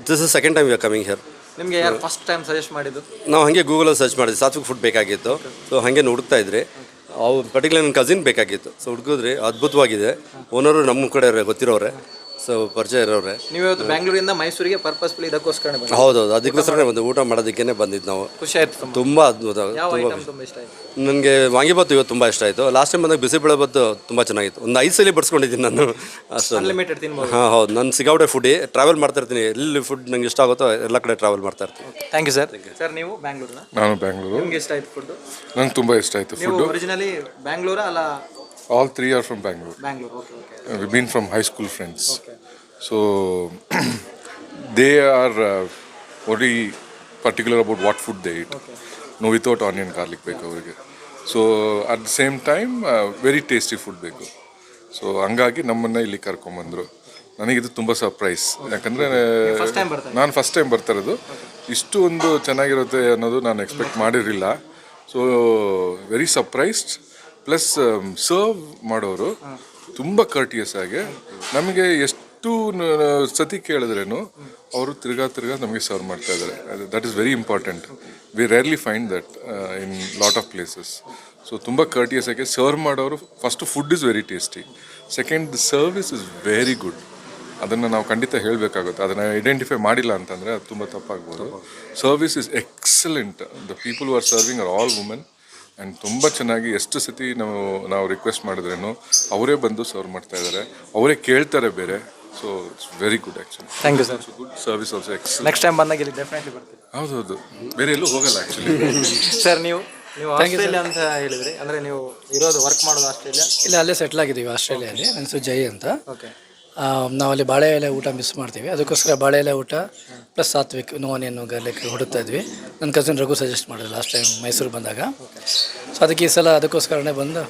This is second time you are coming here ನಿಮಗೆ ಯಾರು ಫಸ್ಟ್ ಟೈಮ್ ಸಜೆಸ್ಟ್ ಮಾಡಿದ್ದು? ನಾವು ಹಾಗೆ ಗೂಗಲಲ್ಲಿ ಸರ್ಚ್ ಮಾಡಿದ್ವಿ. ಸಾತ್ವಿಕ್ ಫುಡ್ ಬೇಕಾಗಿತ್ತು. ಸೊ ಹಾಗೆ ಹುಡುಕ್ತಾ ಇದ್ರಿ. ಅವು ಪರ್ಟಿಕ್ಯುಲರ್ ನನ್ನ ಕಸಿನ್ ಬೇಕಾಗಿತ್ತು. ಸೊ ಹುಡುಕಿದ್ರಿ ಅದ್ಭುತವಾಗಿದೆ. ಓನರು ನಮ್ಮ ಕಡೆ ಗೊತ್ತಿರೋರೆ ಸೊ ಪರಿಚಯ ಇರೋರೆ ನೀವು ಇವತ್ತು ಬೆಂಗಳೂರಿಂದ ಮೈಸೂರಿಗೆ ಪರ್ಪಸ್ಫುಲ್ ಇದಕ್ಕೋಸ್ಕರ ಹೌದು ಹೌದೌದು ಅದಕ್ಕೋಸ್ಕರ ಬಂದು ಊಟ ಮಾಡೋದಕ್ಕೇನೆ ಬಂದಿದ್ದು ನಾವು. ಖುಷಿ ಆಯ್ತು ತುಂಬ. ತುಂಬ ಅದ್ಭುತ ಯಾವ ಐಟಮ್ ತುಂಬ ಇಷ್ಟ ಆಯ್ತು? ನನಗೆ ವಾಂಗಿಬಾತು ಇವತ್ತು ತುಂಬ ಇಷ್ಟ ಆಯಿತು. ಲಾಸ್ಟ್ ಟೈಮ್ ಬಂದಾಗ ಬಿಸಿಬೇಳೆ ಬಾತು ತುಂಬ ಚೆನ್ನಾಗಿತ್ತು. ಒಂದು ಐದು ಸಲ ಬಡ್ಸ್ಕೊಂಡಿದ್ದೀನಿ ನಾನು. ಅಷ್ಟು ಅನ್ಲಿಮಿಟೆಡ್ ತಿನ್ಬೋದು. ಹಾಂ ಹೌದು. ನಾನು ಸಿಗಾವಡೆ ಫುಡ್ ಟ್ರಾವೆಲ್ ಮಾಡ್ತಾ ಇರ್ತೀನಿ. ಎಲ್ಲಿ ಫುಡ್ ನಂಗೆ ಇಷ್ಟ ಆಗುತ್ತೋ ಎಲ್ಲ ಕಡೆ ಟ್ರಾವೆಲ್ ಮಾಡ್ತಾ ಇರ್ತೀನಿ. ಥ್ಯಾಂಕ್ ಯು ಸರ್ ಸರ್ ನೀವು ಬ್ಯಾಂಗ್ಳೂರ್ನ ನಾನು ಬ್ಯಾಂಗ್ಳೂರು ನಿಮ್ಗೆ ಇಷ್ಟ ಆಯ್ತು ಫುಡ್ ನಂಗೆ ತುಂಬ ಇಷ್ಟ ಆಯಿತು ನೀವು ಫುಡ್ಡು ಒರಿಜಿನಲಿ ಬ್ಯಾಂಗ್ಳೂರ ಅಲ್ಲ? All three are from Bangalore Bangalore okay okay we been from high school friends so they are very particular about what food they eat no without onion garlic ಬೇಕು ಅವರಿಗೆ. So at the same time very tasty food ಬೇಕು. ಸೊ ಹಂಗಾಗಿ ನಮ್ಮನ್ನು ಇಲ್ಲಿ ಕರ್ಕೊಂಬಂದರು. ನನಗಿದು ತುಂಬ ಸರ್ಪ್ರೈಸ್ ಯಾಕಂದರೆ ನಾನು ಫಸ್ಟ್ ಟೈಮ್ ಬರ್ತಾ ಇರೋದು. ಇಷ್ಟು ಒಂದು ಚೆನ್ನಾಗಿರುತ್ತೆ ಅನ್ನೋದು ನಾನು ಎಕ್ಸ್ಪೆಕ್ಟ್ ಮಾಡಿರಲಿಲ್ಲ. So very surprised plus serve ಮಾಡೋರು ತುಂಬ ಕರ್ಟಿಯಸ್ ಆಗಿ. ನಮಗೆ ಎಷ್ಟು ನ- ಸತಿ ಕೇಳಿದ್ರೇನು, ಅವರು ತಿರ್ಗಾ ತಿರ್ಗಾ ನಮಗೆ ಸರ್ವ್ ಮಾಡ್ತಾ ಇದ್ದಾರೆ that is very important we rarely find that in lot of places so ತುಂಬ ಕರ್ಟಿಯಸ್ ಆಗಿ ಸರ್ವ್ ಮಾಡೋರು first food is very tasty second the service is very good ಅದನ್ನು ನಾವು ಖಂಡಿತ ಹೇಳಬೇಕಾಗುತ್ತೆ. ಅದನ್ನು ಐಡೆಂಟಿಫೈ ಮಾಡಿಲ್ಲ ಅಂತಂದರೆ ಅದು ತುಂಬ ತಪ್ಪಾಗ್ಬೋದು. Service is excellent the people are serving are all women and ತುಂಬ ಚೆನ್ನಾಗಿ ಎಷ್ಟು ಸತಿ ನಾವು ನಾವು ರಿಕ್ವೆಸ್ಟ್ ಮಾಡಿದ್ರೇನು, ಅವರೇ ಬಂದು ಸರ್ವ್ ಮಾಡ್ತಾ ಇದ್ದಾರೆ ಅವರೇ ಕೇಳ್ತಾರೆ ಬೇರೆ. So it's very good actually thank you sir good service also ex next time ಬಂದಾಗ ಇಲ್ಲಿ ಡೆಫಿನೆಟ್ಲಿ ಬರ್ತೀವಿ ಹೌದೌದು ಬೇರೆ ಎಲ್ಲೂ ಹೋಗಲ್ಲ ಆ್ಯಕ್ಚುಲಿ ಸರ್ ನೀವು ನೀವು ಆಸ್ಟ್ರೇಲಿಯಾ ಅಂತ ಹೇಳಿದ್ರಿ. ಅಂದರೆ ನೀವು ಇರೋದು ವರ್ಕ್ ಮಾಡೋದು ಆಸ್ಟ್ರೇಲಿಯಾ ಇಲ್ಲ ಅಲ್ಲೇ ಸೆಟ್ಲ್ ಆಗಿದ್ದೀವಿ ಆಸ್ಟ್ರೇಲಿಯಲ್ಲಿ ನನ್ನ ಹೆಸರು ಜೈ ಅಂತ. ಓಕೆ ನಾವಲ್ಲಿ ಬಾಳೆ ಎಲೆ ಊಟ ಮಿಸ್ ಮಾಡ್ತೀವಿ. ಅದಕ್ಕೋಸ್ಕರ ಬಾಳೆ ಎಲೆ ಊಟ ಪ್ಲಸ್ ಸಾತ್ವಿಕ್ ನೋವನೇನು ಗರ್ಲಿಕ್ ಹುಡುಕ್ತಾ ಇದ್ವಿ. ನನ್ನ ಕಸಿನ್ ರಘು ಸಜೆಸ್ಟ್ ಮಾಡಿದ್ರು ಲಾಸ್ಟ್ ಟೈಮ್ ಮೈಸೂರು ಬಂದಾಗ. ಸೊ ಅದಕ್ಕೆ ಈ ಸಲ ಅದಕ್ಕೋಸ್ಕರನೇ ಬಂದು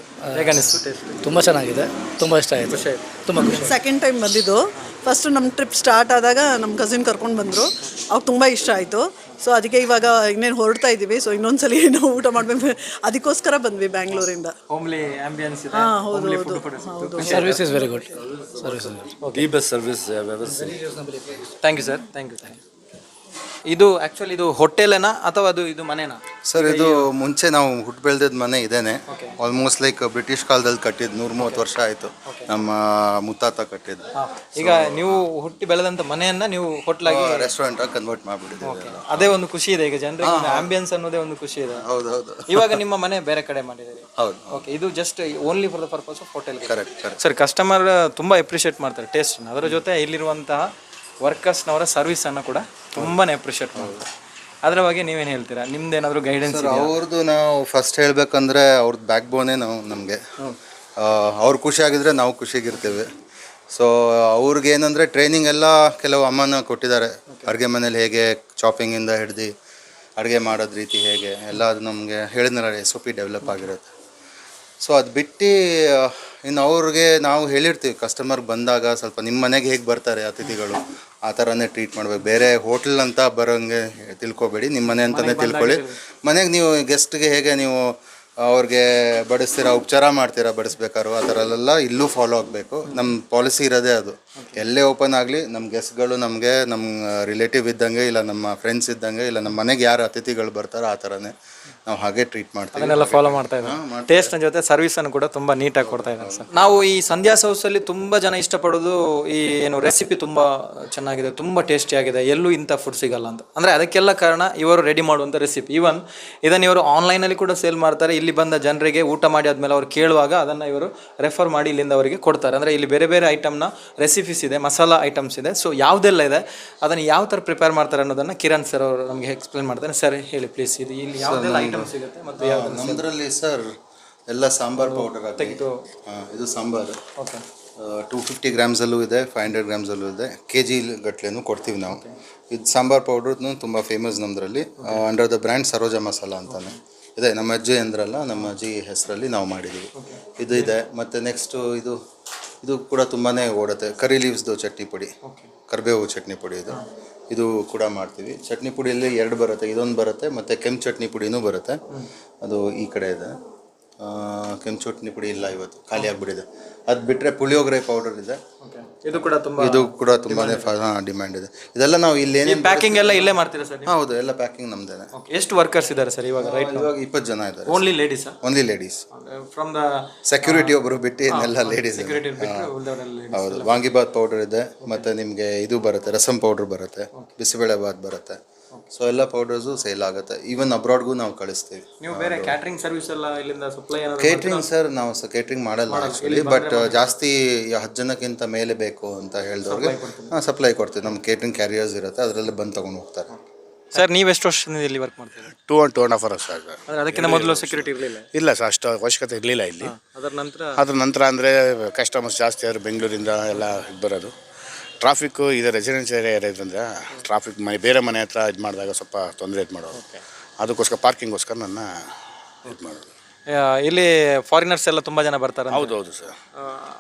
ತುಂಬ ಚೆನ್ನಾಗಿದೆ. ತುಂಬ ಇಷ್ಟ ಆಯಿತು. ತುಂಬ ಖುಷಿ ಸೆಕೆಂಡ್ ಟೈಮ್ ಬಂದಿದ್ದು. ಫಸ್ಟ್ ನಮ್ಮ ಟ್ರಿಪ್ ಸ್ಟಾರ್ಟ್ ಆದಾಗ ನಮ್ಮ ಕಸಿನ್ ಕರ್ಕೊಂಡು ಬಂದರು. ಅವ್ರು ತುಂಬ ಇಷ್ಟ ಆಯಿತು. ಸೊ ಅದಕ್ಕೆ ಇವಾಗ ಇನ್ನೇನು ಹೊರಡ್ತಾ ಇದ್ದೀವಿ ಸೊ ಇನ್ನೊಂದ್ಸಲಿ ನಾವು ಊಟ ಮಾಡಬೇಕು. ಅದಕ್ಕೋಸ್ಕರ ಬಂದ್ವಿ ಬ್ಯಾಂಗ್ಳೂರಿಂದ. ಹೋಮ್ಲಿ ಆಂಬಿಯನ್ಸ್ ಇದೆ. ಹಾಂ ಹೌದು ಹೌದು ಹೌದು. Service is very good service the best service thank you sir thank you thank you ಇದು ಆ್ಯಕ್ಚುಲಿ ಇದು ಹೋಟೆಲೇನಾ ಅಥವಾ ಅದು ಇದು ಮನೆನಾ? ಸರ್ ಇದು ಮುಂಚೆ ನಾವು ಹುಟ್ಟು ಬೆಳೆದಿದ್ದ ಮನೆ ಇದೇನೆ. ಆಲ್ಮೋಸ್ಟ್ ಲೈಕ್ ಬ್ರಿಟಿಷ್ ಕಾಲದಲ್ಲಿ ಕಟ್ಟಿದ್ದು ನೂರ ಮೂವತ್ತು ವರ್ಷ ಆಯಿತು. ನಮ್ಮ ಮುತ್ತಾತ ಕಟ್ಟಿದ್ದು. ಈಗ ನೀವು ಹುಟ್ಟಿ ಬೆಳೆದಂತ ಮನೆಯನ್ನ ನೀವು ಹೋಟ್ಲಾಗಿ ರೆಸ್ಟೋರೆಂಟಾಗಿ ಕನ್ವರ್ಟ್ ಮಾಡಿಬಿಟ್ಟಿದ್ದೀವಿ ಅದೇ ಒಂದು ಖುಷಿ ಇದೆ ಈಗ ಜನರಿಗೆ ಆಂಬಿಯನ್ಸ್ ಅನ್ನೋದೇ ಒಂದು ಖುಷಿ ಇದೆ. ಹೌದು ಹೌದು. ಇವಾಗ ನಿಮ್ಮ ಮನೆ ಬೇರೆ ಕಡೆ ಮಾಡಿದ್ದೀರಿ. ಹೌದು. ಓಕೆ ಇದು just only for the purpose of hotel correct correct sir customer ತುಂಬ ಎಪ್ರಿಷಿಯೇಟ್ ಮಾಡ್ತಾರೆ ಟೇಸ್ಟ್ ಅದರ ಜೊತೆ ಇಲ್ಲಿರುವಂತಹ ವರ್ಕರ್ಸ್ನವರ ಸರ್ವಿಸನ್ನು ಕೂಡ ತುಂಬಾ ಅಪ್ರಿಷಿಯೇಟ್ ಮಾಡೋದು ಅದರ ಬಗ್ಗೆ ನೀವೇನು ಹೇಳ್ತೀರಾ? ನಿಮ್ದೇನಾದರೂ ಗೈಡೆನ್ಸ್ ಸರ್ ಅವ್ರದ್ದು ನಾವು ಫಸ್ಟ್ ಹೇಳಬೇಕಂದ್ರೆ ಅವ್ರದ್ದು ಬ್ಯಾಕ್ ಬೋನೇ ನಾವು ನಮಗೆ. ಅವ್ರು ಖುಷಿಯಾಗಿದ್ರೆ ನಾವು ಖುಷಿಯಾಗಿರ್ತೀವಿ ಸೊ ಅವ್ರಿಗೆ ಏನಂದರೆ ಟ್ರೈನಿಂಗ್ ಎಲ್ಲ ಕೆಲವು ಅಮ್ಮನ ಕೊಟ್ಟಿದ್ದಾರೆ. ಅಡುಗೆ ಮನೇಲಿ ಹೇಗೆ ಚಾಪಿಂಗಿಂದ ಹಿಡ್ದು ಅಡುಗೆ ಮಾಡೋದು ರೀತಿ ಹೇಗೆ ಎಲ್ಲ ಅದು ನಮಗೆ ಹೇಳಿದ್ನಲ್ಲ ಎಸ್ ಒ ಪಿ ಡೆವಲಪ್ ಆಗಿರುತ್ತೆ. ಸೊ ಅದು ಬಿಟ್ಟು ಇನ್ನು ಅವ್ರಿಗೆ ನಾವು ಹೇಳಿರ್ತೀವಿ ಕಸ್ಟಮರ್ ಬಂದಾಗ ಸ್ವಲ್ಪ ನಿಮ್ಮ ಮನೆಗೆ ಹೇಗೆ ಬರ್ತಾರೆ ಅತಿಥಿಗಳು ಆ ಥರನೇ ಟ್ರೀಟ್ ಮಾಡಬೇಕು. ಬೇರೆ ಹೋಟ್ಲ್ ಅಂತ ಬರೋಂಗೆ ತಿಳ್ಕೊಬೇಡಿ ನಿಮ್ಮ ಮನೆ ಅಂತಲೇ ತಿಳ್ಕೊಳ್ಳಿ. ಮನೆಗೆ ನೀವು ಗೆಸ್ಟ್ಗೆ ಹೇಗೆ ನೀವು ಅವ್ರಿಗೆ ಬಡಿಸ್ತೀರಾ ಉಪಚಾರ ಮಾಡ್ತೀರಾ ಬಡಿಸ್ಬೇಕಾದ್ರು ಆ ಥರಲ್ಲೆಲ್ಲ ಇಲ್ಲೂ ಫಾಲೋ ಆಗಬೇಕು. ನಮ್ಮ ಪಾಲಿಸಿ ಇರೋದೇ ಅದು. ಎಲ್ಲೇ ಓಪನ್ ಆಗಲಿ ನಮ್ಮ ಗೆಸ್ಟ್ಗಳು ನಮಗೆ ನಮ್ಮ ರಿಲೇಟಿವ್ ಇದ್ದಂಗೆ ಇಲ್ಲ ನಮ್ಮ ಫ್ರೆಂಡ್ಸ್ ಇದ್ದಂಗೆ ಇಲ್ಲ ನಮ್ಮ ಮನೆಗೆ ಯಾರು ಅತಿಥಿಗಳು ಬರ್ತಾರೋ ಆ ಥರನೇ ನಾವು ಹಾಗೆ ಟ್ರೀಟ್ ಮಾಡ್ತೀವಿ. ಅದನ್ನೆಲ್ಲ ಫಾಲೋ ಮಾಡ್ತಾ ಇದ್ದಾರೆ. ಟೇಸ್ಟ್ನ ಜೊತೆ ಸರ್ವಿಸ್ ಅನ್ನು ಕೂಡ ತುಂಬಾ ನೀಟಾಗಿ ಕೊಡ್ತಾ ಇದ್ದಾರೆ ಸರ್. ನಾವು ಈ ಸಂಧ್ಯಾ ಸೌಸಲ್ಲಿ ತುಂಬಾ ಜನ ಇಷ್ಟಪಡೋದು ಈ ಏನು ರೆಸಿಪಿ ತುಂಬಾ ಚೆನ್ನಾಗಿದೆ ತುಂಬಾ ಟೇಸ್ಟಿ ಆಗಿದೆ. ಎಲ್ಲೂ ಇಂಥ ಫುಡ್ ಸಿಗಲ್ಲ ಅಂತ. ಅಂದ್ರೆ ಅದಕ್ಕೆಲ್ಲ ಕಾರಣ ಇವರು ರೆಡಿ ಮಾಡುವಂಥ ರೆಸಿಪಿ ಈವನ್ ಇದನ್ನು ಇವರು ಆನ್ಲೈನಲ್ಲಿ ಕೂಡ ಸೇಲ್ ಮಾಡ್ತಾರೆ. ಇಲ್ಲಿ ಬಂದ ಜನರಿಗೆ ಊಟ ಮಾಡಿ ಆದಮೇಲೆ ಅವ್ರು ಕೇಳುವಾಗ ಅದನ್ನು ಇವರು ರೆಫರ್ ಮಾಡಿ ಇಲ್ಲಿಂದ ಅವರಿಗೆ ಕೊಡ್ತಾರೆ. ಅಂದರೆ ಇಲ್ಲಿ ಬೇರೆ ಬೇರೆ ಐಟಮ್ನ ರೆಸಿಪೀಸ್ ಇದೆ ಮಸಾಲಾ ಐಟಮ್ಸ್ ಇದೆ. ಸೊ ಯಾವುದೆಲ್ಲ ಇದೆ ಅದನ್ನು ಯಾವ ಥರ ಪ್ರಿಪೇರ್ ಮಾಡ್ತಾರೆ ಅನ್ನೋದನ್ನು ಕಿರಣ್ ಸರ್ ಅವರು ನಮಗೆ ಎಕ್ಸ್ಪ್ಲೇನ್ ಮಾಡ್ತಾರೆ. ಸರ್ ಹೇಳಿ ಪ್ಲೀಸ್ ಇದು ಇಲ್ಲಿ ಯಾವುದೆಲ್ಲ ಐಟಮ್ ಸಿಗುತ್ತೆ ಮತ್ತು ಯಾವ್ದು ನಮ್ಮದ್ರಲ್ಲಿ ಸರ್ ಎಲ್ಲ ಸಾಂಬಾರ್ ಪೌಡರ್ ತೆಗೆದು. ಇದು ಸಾಂಬಾರು. ಓಕೆ. ಟೂ ಫಿಫ್ಟಿ ಗ್ರಾಮ್ಸಲ್ಲೂ ಇದೆ ಫೈವ್ ಹಂಡ್ರೆಡ್ ಗ್ರಾಮ್ಸಲ್ಲೂ ಇದೆ. ಕೆ ಜಿ ಗಟ್ಲೆನೂ ಕೊಡ್ತೀವಿ ನಾವು. ಇದು ಸಾಂಬಾರ್ ಪೌಡ್ರದ್ದು ತುಂಬ ಫೇಮಸ್ ನಮ್ಮದ್ರಲ್ಲಿ under the brand Saroja masala ಅಂತಾನೆ. ಇದೆ ನಮ್ಮ ಅಜ್ಜಿ ಅಂದ್ರಲ್ಲ ನಮ್ಮ ಅಜ್ಜಿ ಹೆಸರಲ್ಲಿ ನಾವು ಮಾಡಿದ್ದೀವಿ ಇದು ಇದೆ ಮತ್ತು ನೆಕ್ಸ್ಟು ಇದು ಇದು ಕೂಡ ತುಂಬಾ ಓಡುತ್ತೆ. ಕರಿ ಲೀವ್ಸ್ದು ಚಟ್ನಿ ಪುಡಿ. ಕರಿಬೇವು ಚಟ್ನಿ ಪುಡಿ ಇದು. ಇದು ಕೂಡ ಮಾಡ್ತೀವಿ. ಚಟ್ನಿ ಪುಡಿಯಲ್ಲಿ ಎರಡು ಬರುತ್ತೆ, ಇದೊಂದು ಬರುತ್ತೆ, ಮತ್ತು ಕೆಂಪು ಚಟ್ನಿ ಪುಡಿನೂ ಬರುತ್ತೆ. ಅದು ಈ ಕಡೆ ಇದೆ. ಕೆಂಪು ಚಟ್ನಿ ಪುಡಿ ಇಲ್ಲ ಇವತ್ತು, ಖಾಲಿ ಆಗಿಬಿಟ್ಟಿದೆ. ಅದು ಬಿಟ್ಟರೆ ಪುಳಿಯೋಗರೆ ಪೌಡರ್ ಇದೆ. ಇದು ಕೂಡ ತುಂಬಾ ಇದು ಕೂಡ ತುಂಬಾನೇ ಡಿಮ್ಯಾಂಡ್ ಇದೆ. ಇದೆಲ್ಲ ನಾವು ಇಲ್ಲಿ ಏನೇನು ಪ್ಯಾಕಿಂಗ್ ಎಲ್ಲ ಇಲ್ಲೇ ಮಾಡ್ತೀರಾ ಸರ್ ಹೌದು ಎಲ್ಲ ಪ್ಯಾಕಿಂಗ್ ನಮ್ದೇನೆ. ಎಷ್ಟು ವರ್ಕರ್ಸ್ ಇದ್ದಾರೆ ಸರ್ ಇವಾಗ ರೈಟ್ ಇವಾಗ ಇಪ್ಪತ್ತು ಜನ ಇದ್ದಾರೆ only ladies only ladies from the security ಒಬ್ಬರು ಬಿಟ್ಟು ಎಲ್ಲ ಲೇಡೀಸ್ ಹೌದು ವಾಂಗಿಬಾತ್ ಪೌಡರ್ ಇದೆ ಮತ್ತೆ ನಿಮಗೆ ಇದು ಬರುತ್ತೆ ರಸಂ ಪೌಡರ್ ಬರುತ್ತೆ ಬಿಸಿಬೇಳೆ ಬಾತ್ ಬರುತ್ತೆ. ಸೊ ಎಲ್ಲ ಪೌಡರ್ಸು ಸೇಲ್ ಆಗುತ್ತೆ. ಈವನ್ ಅಬ್ರಾಡ್ಗೂ ನಾವು ಕಳಿಸ್ತೀವಿ. ನೀವು ಬೇರೆ ಕ್ಯಾಟ್ರಿಂಗ್ ಸರ್ವಿಸ್ ಎಲ್ಲ ಇಲ್ಲಿಂದ ಸಪ್ಲೈ ಏನಾದ್ರು ಕೇಟ್ರಿಂಗ್ ಸರ್ ನಾವು ಸ ಕೇಟ್ರಿಂಗ್ ಮಾಡಲ್ಲ ಆ್ಯಕ್ಚುಲಿ ಬಟ್ ಜಾಸ್ತಿ ಹತ್ತು ಜನಕ್ಕಿಂತ ಮೇಲೆ ಬೇಕು ಅಂತ ಹೇಳಿದವ್ರಿಗೆ ಹಾಂ ಸಪ್ಲೈ ಕೊಡ್ತೀವಿ. ನಮ್ಮ ಕೇಟ್ರಿಂಗ್ ಕ್ಯಾರಿಯರ್ಸ್ ಇರುತ್ತೆ. ಅದರಲ್ಲಿ ಬಂದು ತೊಗೊಂಡು ಹೋಗ್ತಾರೆ. ಸರ್ ನೀವು ಎಷ್ಟು ವರ್ಷದಿಂದ ಇಲ್ಲಿ ವರ್ಕ್ ಮಾಡ್ತೀರಾ? Two and two and half hours sir ಅಂದ್ರೆ ಅದಕ್ಕಿಂತ ಮೊದಲು ಸೆಕ್ಯೂರಿಟಿ ಇರಲಿಲ್ಲ? ಇಲ್ಲ ಸರ್ ಅಷ್ಟು ಅವಶ್ಯಕತೆ ಇರಲಿಲ್ಲ ಇಲ್ಲಿ. ಅದರ ನಂತರ? ಅದ್ರ ನಂತರ ಅಂದರೆ ಕಸ್ಟಮರ್ಸ್ ಜಾಸ್ತಿ ಆದ್ರು ಬೆಂಗಳೂರಿಂದ ಎಲ್ಲ ಬರೋದು. ಟ್ರಾಫಿಕ್ಕು ಇದು ರೆಸಿಡೆನ್ಷಿಯಲ್ ಏರಿಯಾ ಇರೋದ್ರಿಂದ ಟ್ರಾಫಿಕ್ ಮನೆ ಬೇರೆ ಮನೆ ಹತ್ರ ಇದು ಮಾಡಿದಾಗ ಸ್ವಲ್ಪ ತೊಂದರೆ ಇದು ಮಾಡೋದು ಅದಕ್ಕೋಸ್ಕರ ಪಾರ್ಕಿಂಗೋಸ್ಕರ ನನ್ನ ಇದು ಮಾಡೋದು ಆ, ಇಲ್ಲಿ ಫಾರಿನರ್ಸ್ ಎಲ್ಲ ತುಂಬಾ ಜನ ಬರ್ತಾರೆ ಹೌದು ಹೌದು ಸರ್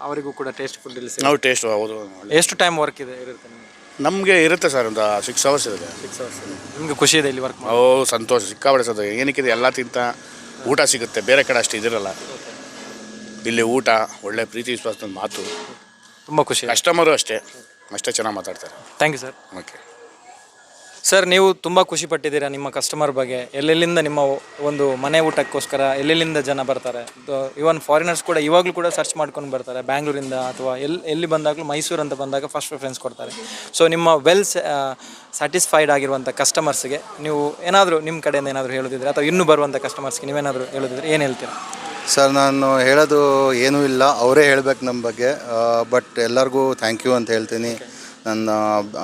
ಅವರಿಗೂ ಕೂಡ ಟೇಸ್ಟ್ ಫುಡ್ ಇಲ್ಲಿ ಸಿಗುತ್ತೆ. ನಾವು ಟೇಸ್ಟ್ ಹೌದು. ಎಷ್ಟು ಟೈಮ್ ವರ್ಕ್ ಇದೆ ಇರುತ್ತೆ ನಿಮ್ಗೆ? ನಮಗೆ ಇರುತ್ತೆ ಸರ್ ಒಂದು ಸಿಕ್ಸ್ ಅವರ್ಸ್ ಇದೆ ಸಿಕ್ಸ್ ಅವರ್ಸ್ ನಿಮಗೆ ಖುಷಿ ಇದೆ ಇಲ್ಲಿ ವರ್ಕ್ ಮಾಡಿ ಓ ಸಂತೋಷ ಸಿಕ್ಕಾಪಟ್ಟೆ ಸಂತೋಷ. ಏನಕ್ಕಿದೆ ಎಲ್ಲಕ್ಕಿಂತ ಊಟ ಸಿಗುತ್ತೆ? ಬೇರೆ ಕಡೆ ಅಷ್ಟು ಇದಿರಲ್ಲ. ಇಲ್ಲಿ ಊಟ ಒಳ್ಳೆ ಪ್ರೀತಿ ವಿಶ್ವಾಸದ ಮಾತು. ತುಂಬ ಖುಷಿ ಕಸ್ಟಮರು ಅಷ್ಟೇ. ಅಷ್ಟೇ ಚೆನ್ನಾಗಿ ಮಾತಾಡ್ತಾರೆ. Thank you sir okay sir ನೀವು ತುಂಬ ಖುಷಿ ಪಟ್ಟಿದ್ದೀರಾ ನಿಮ್ಮ ಕಸ್ಟಮರ್ ಬಗ್ಗೆ. ಎಲ್ಲೆಲ್ಲಿಂದ ನಿಮ್ಮ ಒಂದು ಮನೆ ಊಟಕ್ಕೋಸ್ಕರ ಎಲ್ಲೆಲ್ಲಿಂದ ಜನ ಬರ್ತಾರೆ? ಇವನ್ ಫಾರಿನರ್ಸ್ ಕೂಡ ಇವಾಗಲೂ ಕೂಡ ಸರ್ಚ್ ಮಾಡ್ಕೊಂಡು ಬರ್ತಾರೆ ಬ್ಯಾಂಗ್ಳೂರಿಂದ ಅಥವಾ ಎಲ್ಲಿ ಎಲ್ಲಿ ಬಂದಾಗಲೂ ಮೈಸೂರು ಅಂತ ಬಂದಾಗ ಫಸ್ಟ್ ಪ್ರಿಫರೆನ್ಸ್ ಕೊಡ್ತಾರೆ. ಸೊ ನಿಮ್ಮ ವೆಲ್ ಸ್ಯಾಟಿಸ್ಫೈಡ್ ಆಗಿರುವಂಥ ಕಸ್ಟಮರ್ಸ್ಗೆ ನೀವು ಏನಾದರೂ ನಿಮ್ಮ ಕಡೆಯಿಂದ ಏನಾದರೂ ಹೇಳೋದಿದ್ರೆ ಅಥವಾ ಇನ್ನೂ ಬರುವಂಥ ಕಸ್ಟಮರ್ಸ್ಗೆ ನೀವೇನಾದರೂ ಹೇಳೋದಿದ್ರೆ ಏನು ಹೇಳ್ತೀರಾ? ಸರ್, ನಾನು ಹೇಳೋದು ಏನೂ ಇಲ್ಲ. ಅವರೇ ಹೇಳಬೇಕು ನಮ್ಮ ಬಗ್ಗೆ. ಬಟ್ ಎಲ್ಲರಿಗೂ ಥ್ಯಾಂಕ್ ಯು ಅಂತ ಹೇಳ್ತೀನಿ. ನನ್ನ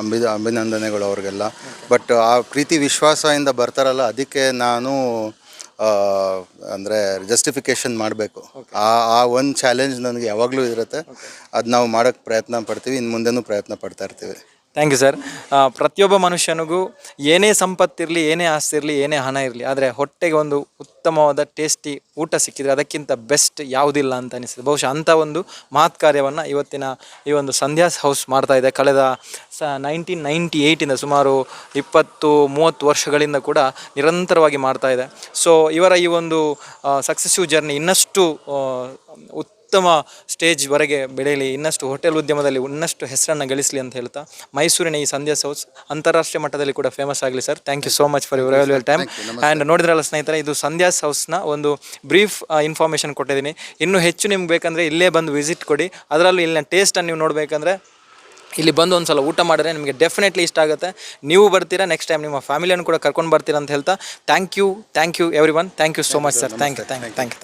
ಅಂಬಿ, ಅಭಿನಂದನೆಗಳು ಅವ್ರಿಗೆಲ್ಲ. ಬಟ್ ಆ ಪ್ರೀತಿ, ವಿಶ್ವಾಸದಿಂದ ಬರ್ತಾರಲ್ಲ, ಅದಕ್ಕೆ ನಾನು ಅಂದರೆ ಜಸ್ಟಿಫಿಕೇಷನ್ ಮಾಡಬೇಕು. ಆ ಆ ಒಂದು ಚಾಲೆಂಜ್ ನನಗೆ ಯಾವಾಗಲೂ ಇರುತ್ತೆ. ಅದು ನಾವು ಮಾಡೋಕ್ಕೆ ಪ್ರಯತ್ನ ಪಡ್ತೀವಿ ಇನ್ನು ಮುಂದೆನೂ ಪ್ರಯತ್ನ ಪಡ್ತಾ ಇರ್ತೀವಿ. ಥ್ಯಾಂಕ್ ಯು ಸರ್ ಪ್ರತಿಯೊಬ್ಬ ಮನುಷ್ಯನಿಗೂ ಏನೇ ಸಂಪತ್ತಿರಲಿ ಏನೇ ಆಸ್ತಿ ಇರಲಿ ಏನೇ ಹಣ ಇರಲಿ ಆದರೆ ಹೊಟ್ಟೆಗೆ ಒಂದು ಉತ್ತಮವಾದ ಟೇಸ್ಟಿ ಊಟ ಸಿಕ್ಕಿದರೆ ಅದಕ್ಕಿಂತ ಬೆಸ್ಟ್ ಯಾವುದಿಲ್ಲ ಅಂತ ಅನಿಸ್ತದೆ ಬಹುಶಃ ಅಂಥ ಒಂದು ಮಹತ್ ಕಾರ್ಯವನ್ನು ಇವತ್ತಿನ ಈ ಒಂದು ಸಂಧ್ಯಾಸ್ ಹೌಸ್ ಮಾಡ್ತಾ ಇದೆ. ಕಳೆದ ಸ ನೈನ್ಟೀನ್ ನೈಂಟಿ ಏಯ್ಟಿಂದ ಸುಮಾರು ಇಪ್ಪತ್ತು ಮೂವತ್ತು ವರ್ಷಗಳಿಂದ ಕೂಡ ನಿರಂತರವಾಗಿ ಮಾಡ್ತಾ ಇದೆ. ಸೊ ಇವರ ಈ ಒಂದು ಸಕ್ಸಸ್ಸಿವ್ ಜರ್ನಿ ಇನ್ನಷ್ಟು ಆ, ಉತ್ತಮ ಸ್ಟೇಜ್ವರೆಗೆ ಬೆಳೆಯಲಿ ಇನ್ನಷ್ಟು ಹೋಟೆಲ್ ಉದ್ಯಮದಲ್ಲಿ ಇನ್ನಷ್ಟು ಹೆಸರನ್ನು ಗಳಿಸಲಿ ಅಂತ ಹೇಳ್ತಾ ಮೈಸೂರಿನ ಈ ಸಂಧ್ಯಾ ಹೌಸ್ ಅಂತಾರಾಷ್ಟ್ರೀಯ ಮಟ್ಟದಲ್ಲಿ ಕೂಡ ಫೇಮಸ್ ಆಗಲಿ sir thank you so much for your available time and ನೋಡಿದ್ರಲ್ಲ ಸ್ನೇಹಿತರೆ ಇದು ಸಂಧ್ಯಾಸ್ ಸೌಸ್ನ ಒಂದು ಬ್ರೀಫ್ ಇನ್ಫಾರ್ಮೇಷನ್ ಕೊಟ್ಟಿದ್ದೀನಿ. ಇನ್ನೂ ಹೆಚ್ಚು ನಿಮ್ಗೆ ಬೇಕಂದರೆ ಇಲ್ಲೇ ಬಂದು ವಿಸಿಟ್ ಕೊಡಿ. ಅದರಲ್ಲೂ ಇಲ್ಲಿನ ಟೇಸ್ಟನ್ನು ನೀವು ನೋಡಬೇಕಂದ್ರೆ ಇಲ್ಲಿ ಬಂದು ಒಂದು ಸಲ ಊಟ ಮಾಡಿದ್ರೆ ನಿಮಗೆ ಡೆಫಿನೆಟ್ಲಿ ಇಷ್ಟ ಆಗುತ್ತೆ. ನೀವು ಬರ್ತೀರಾ ನೆಕ್ಸ್ಟ್ ಟೈಮ್ ನಿಮ್ಮ ಫ್ಯಾಮಿಲಿಯನ್ನು ಕೂಡ ಕರ್ಕೊಂಡು ಬರ್ತೀರಾ ಅಂತ ಹೇಳ್ತಾ thank you thank you everyone thank you so much sir thank you thank you thank you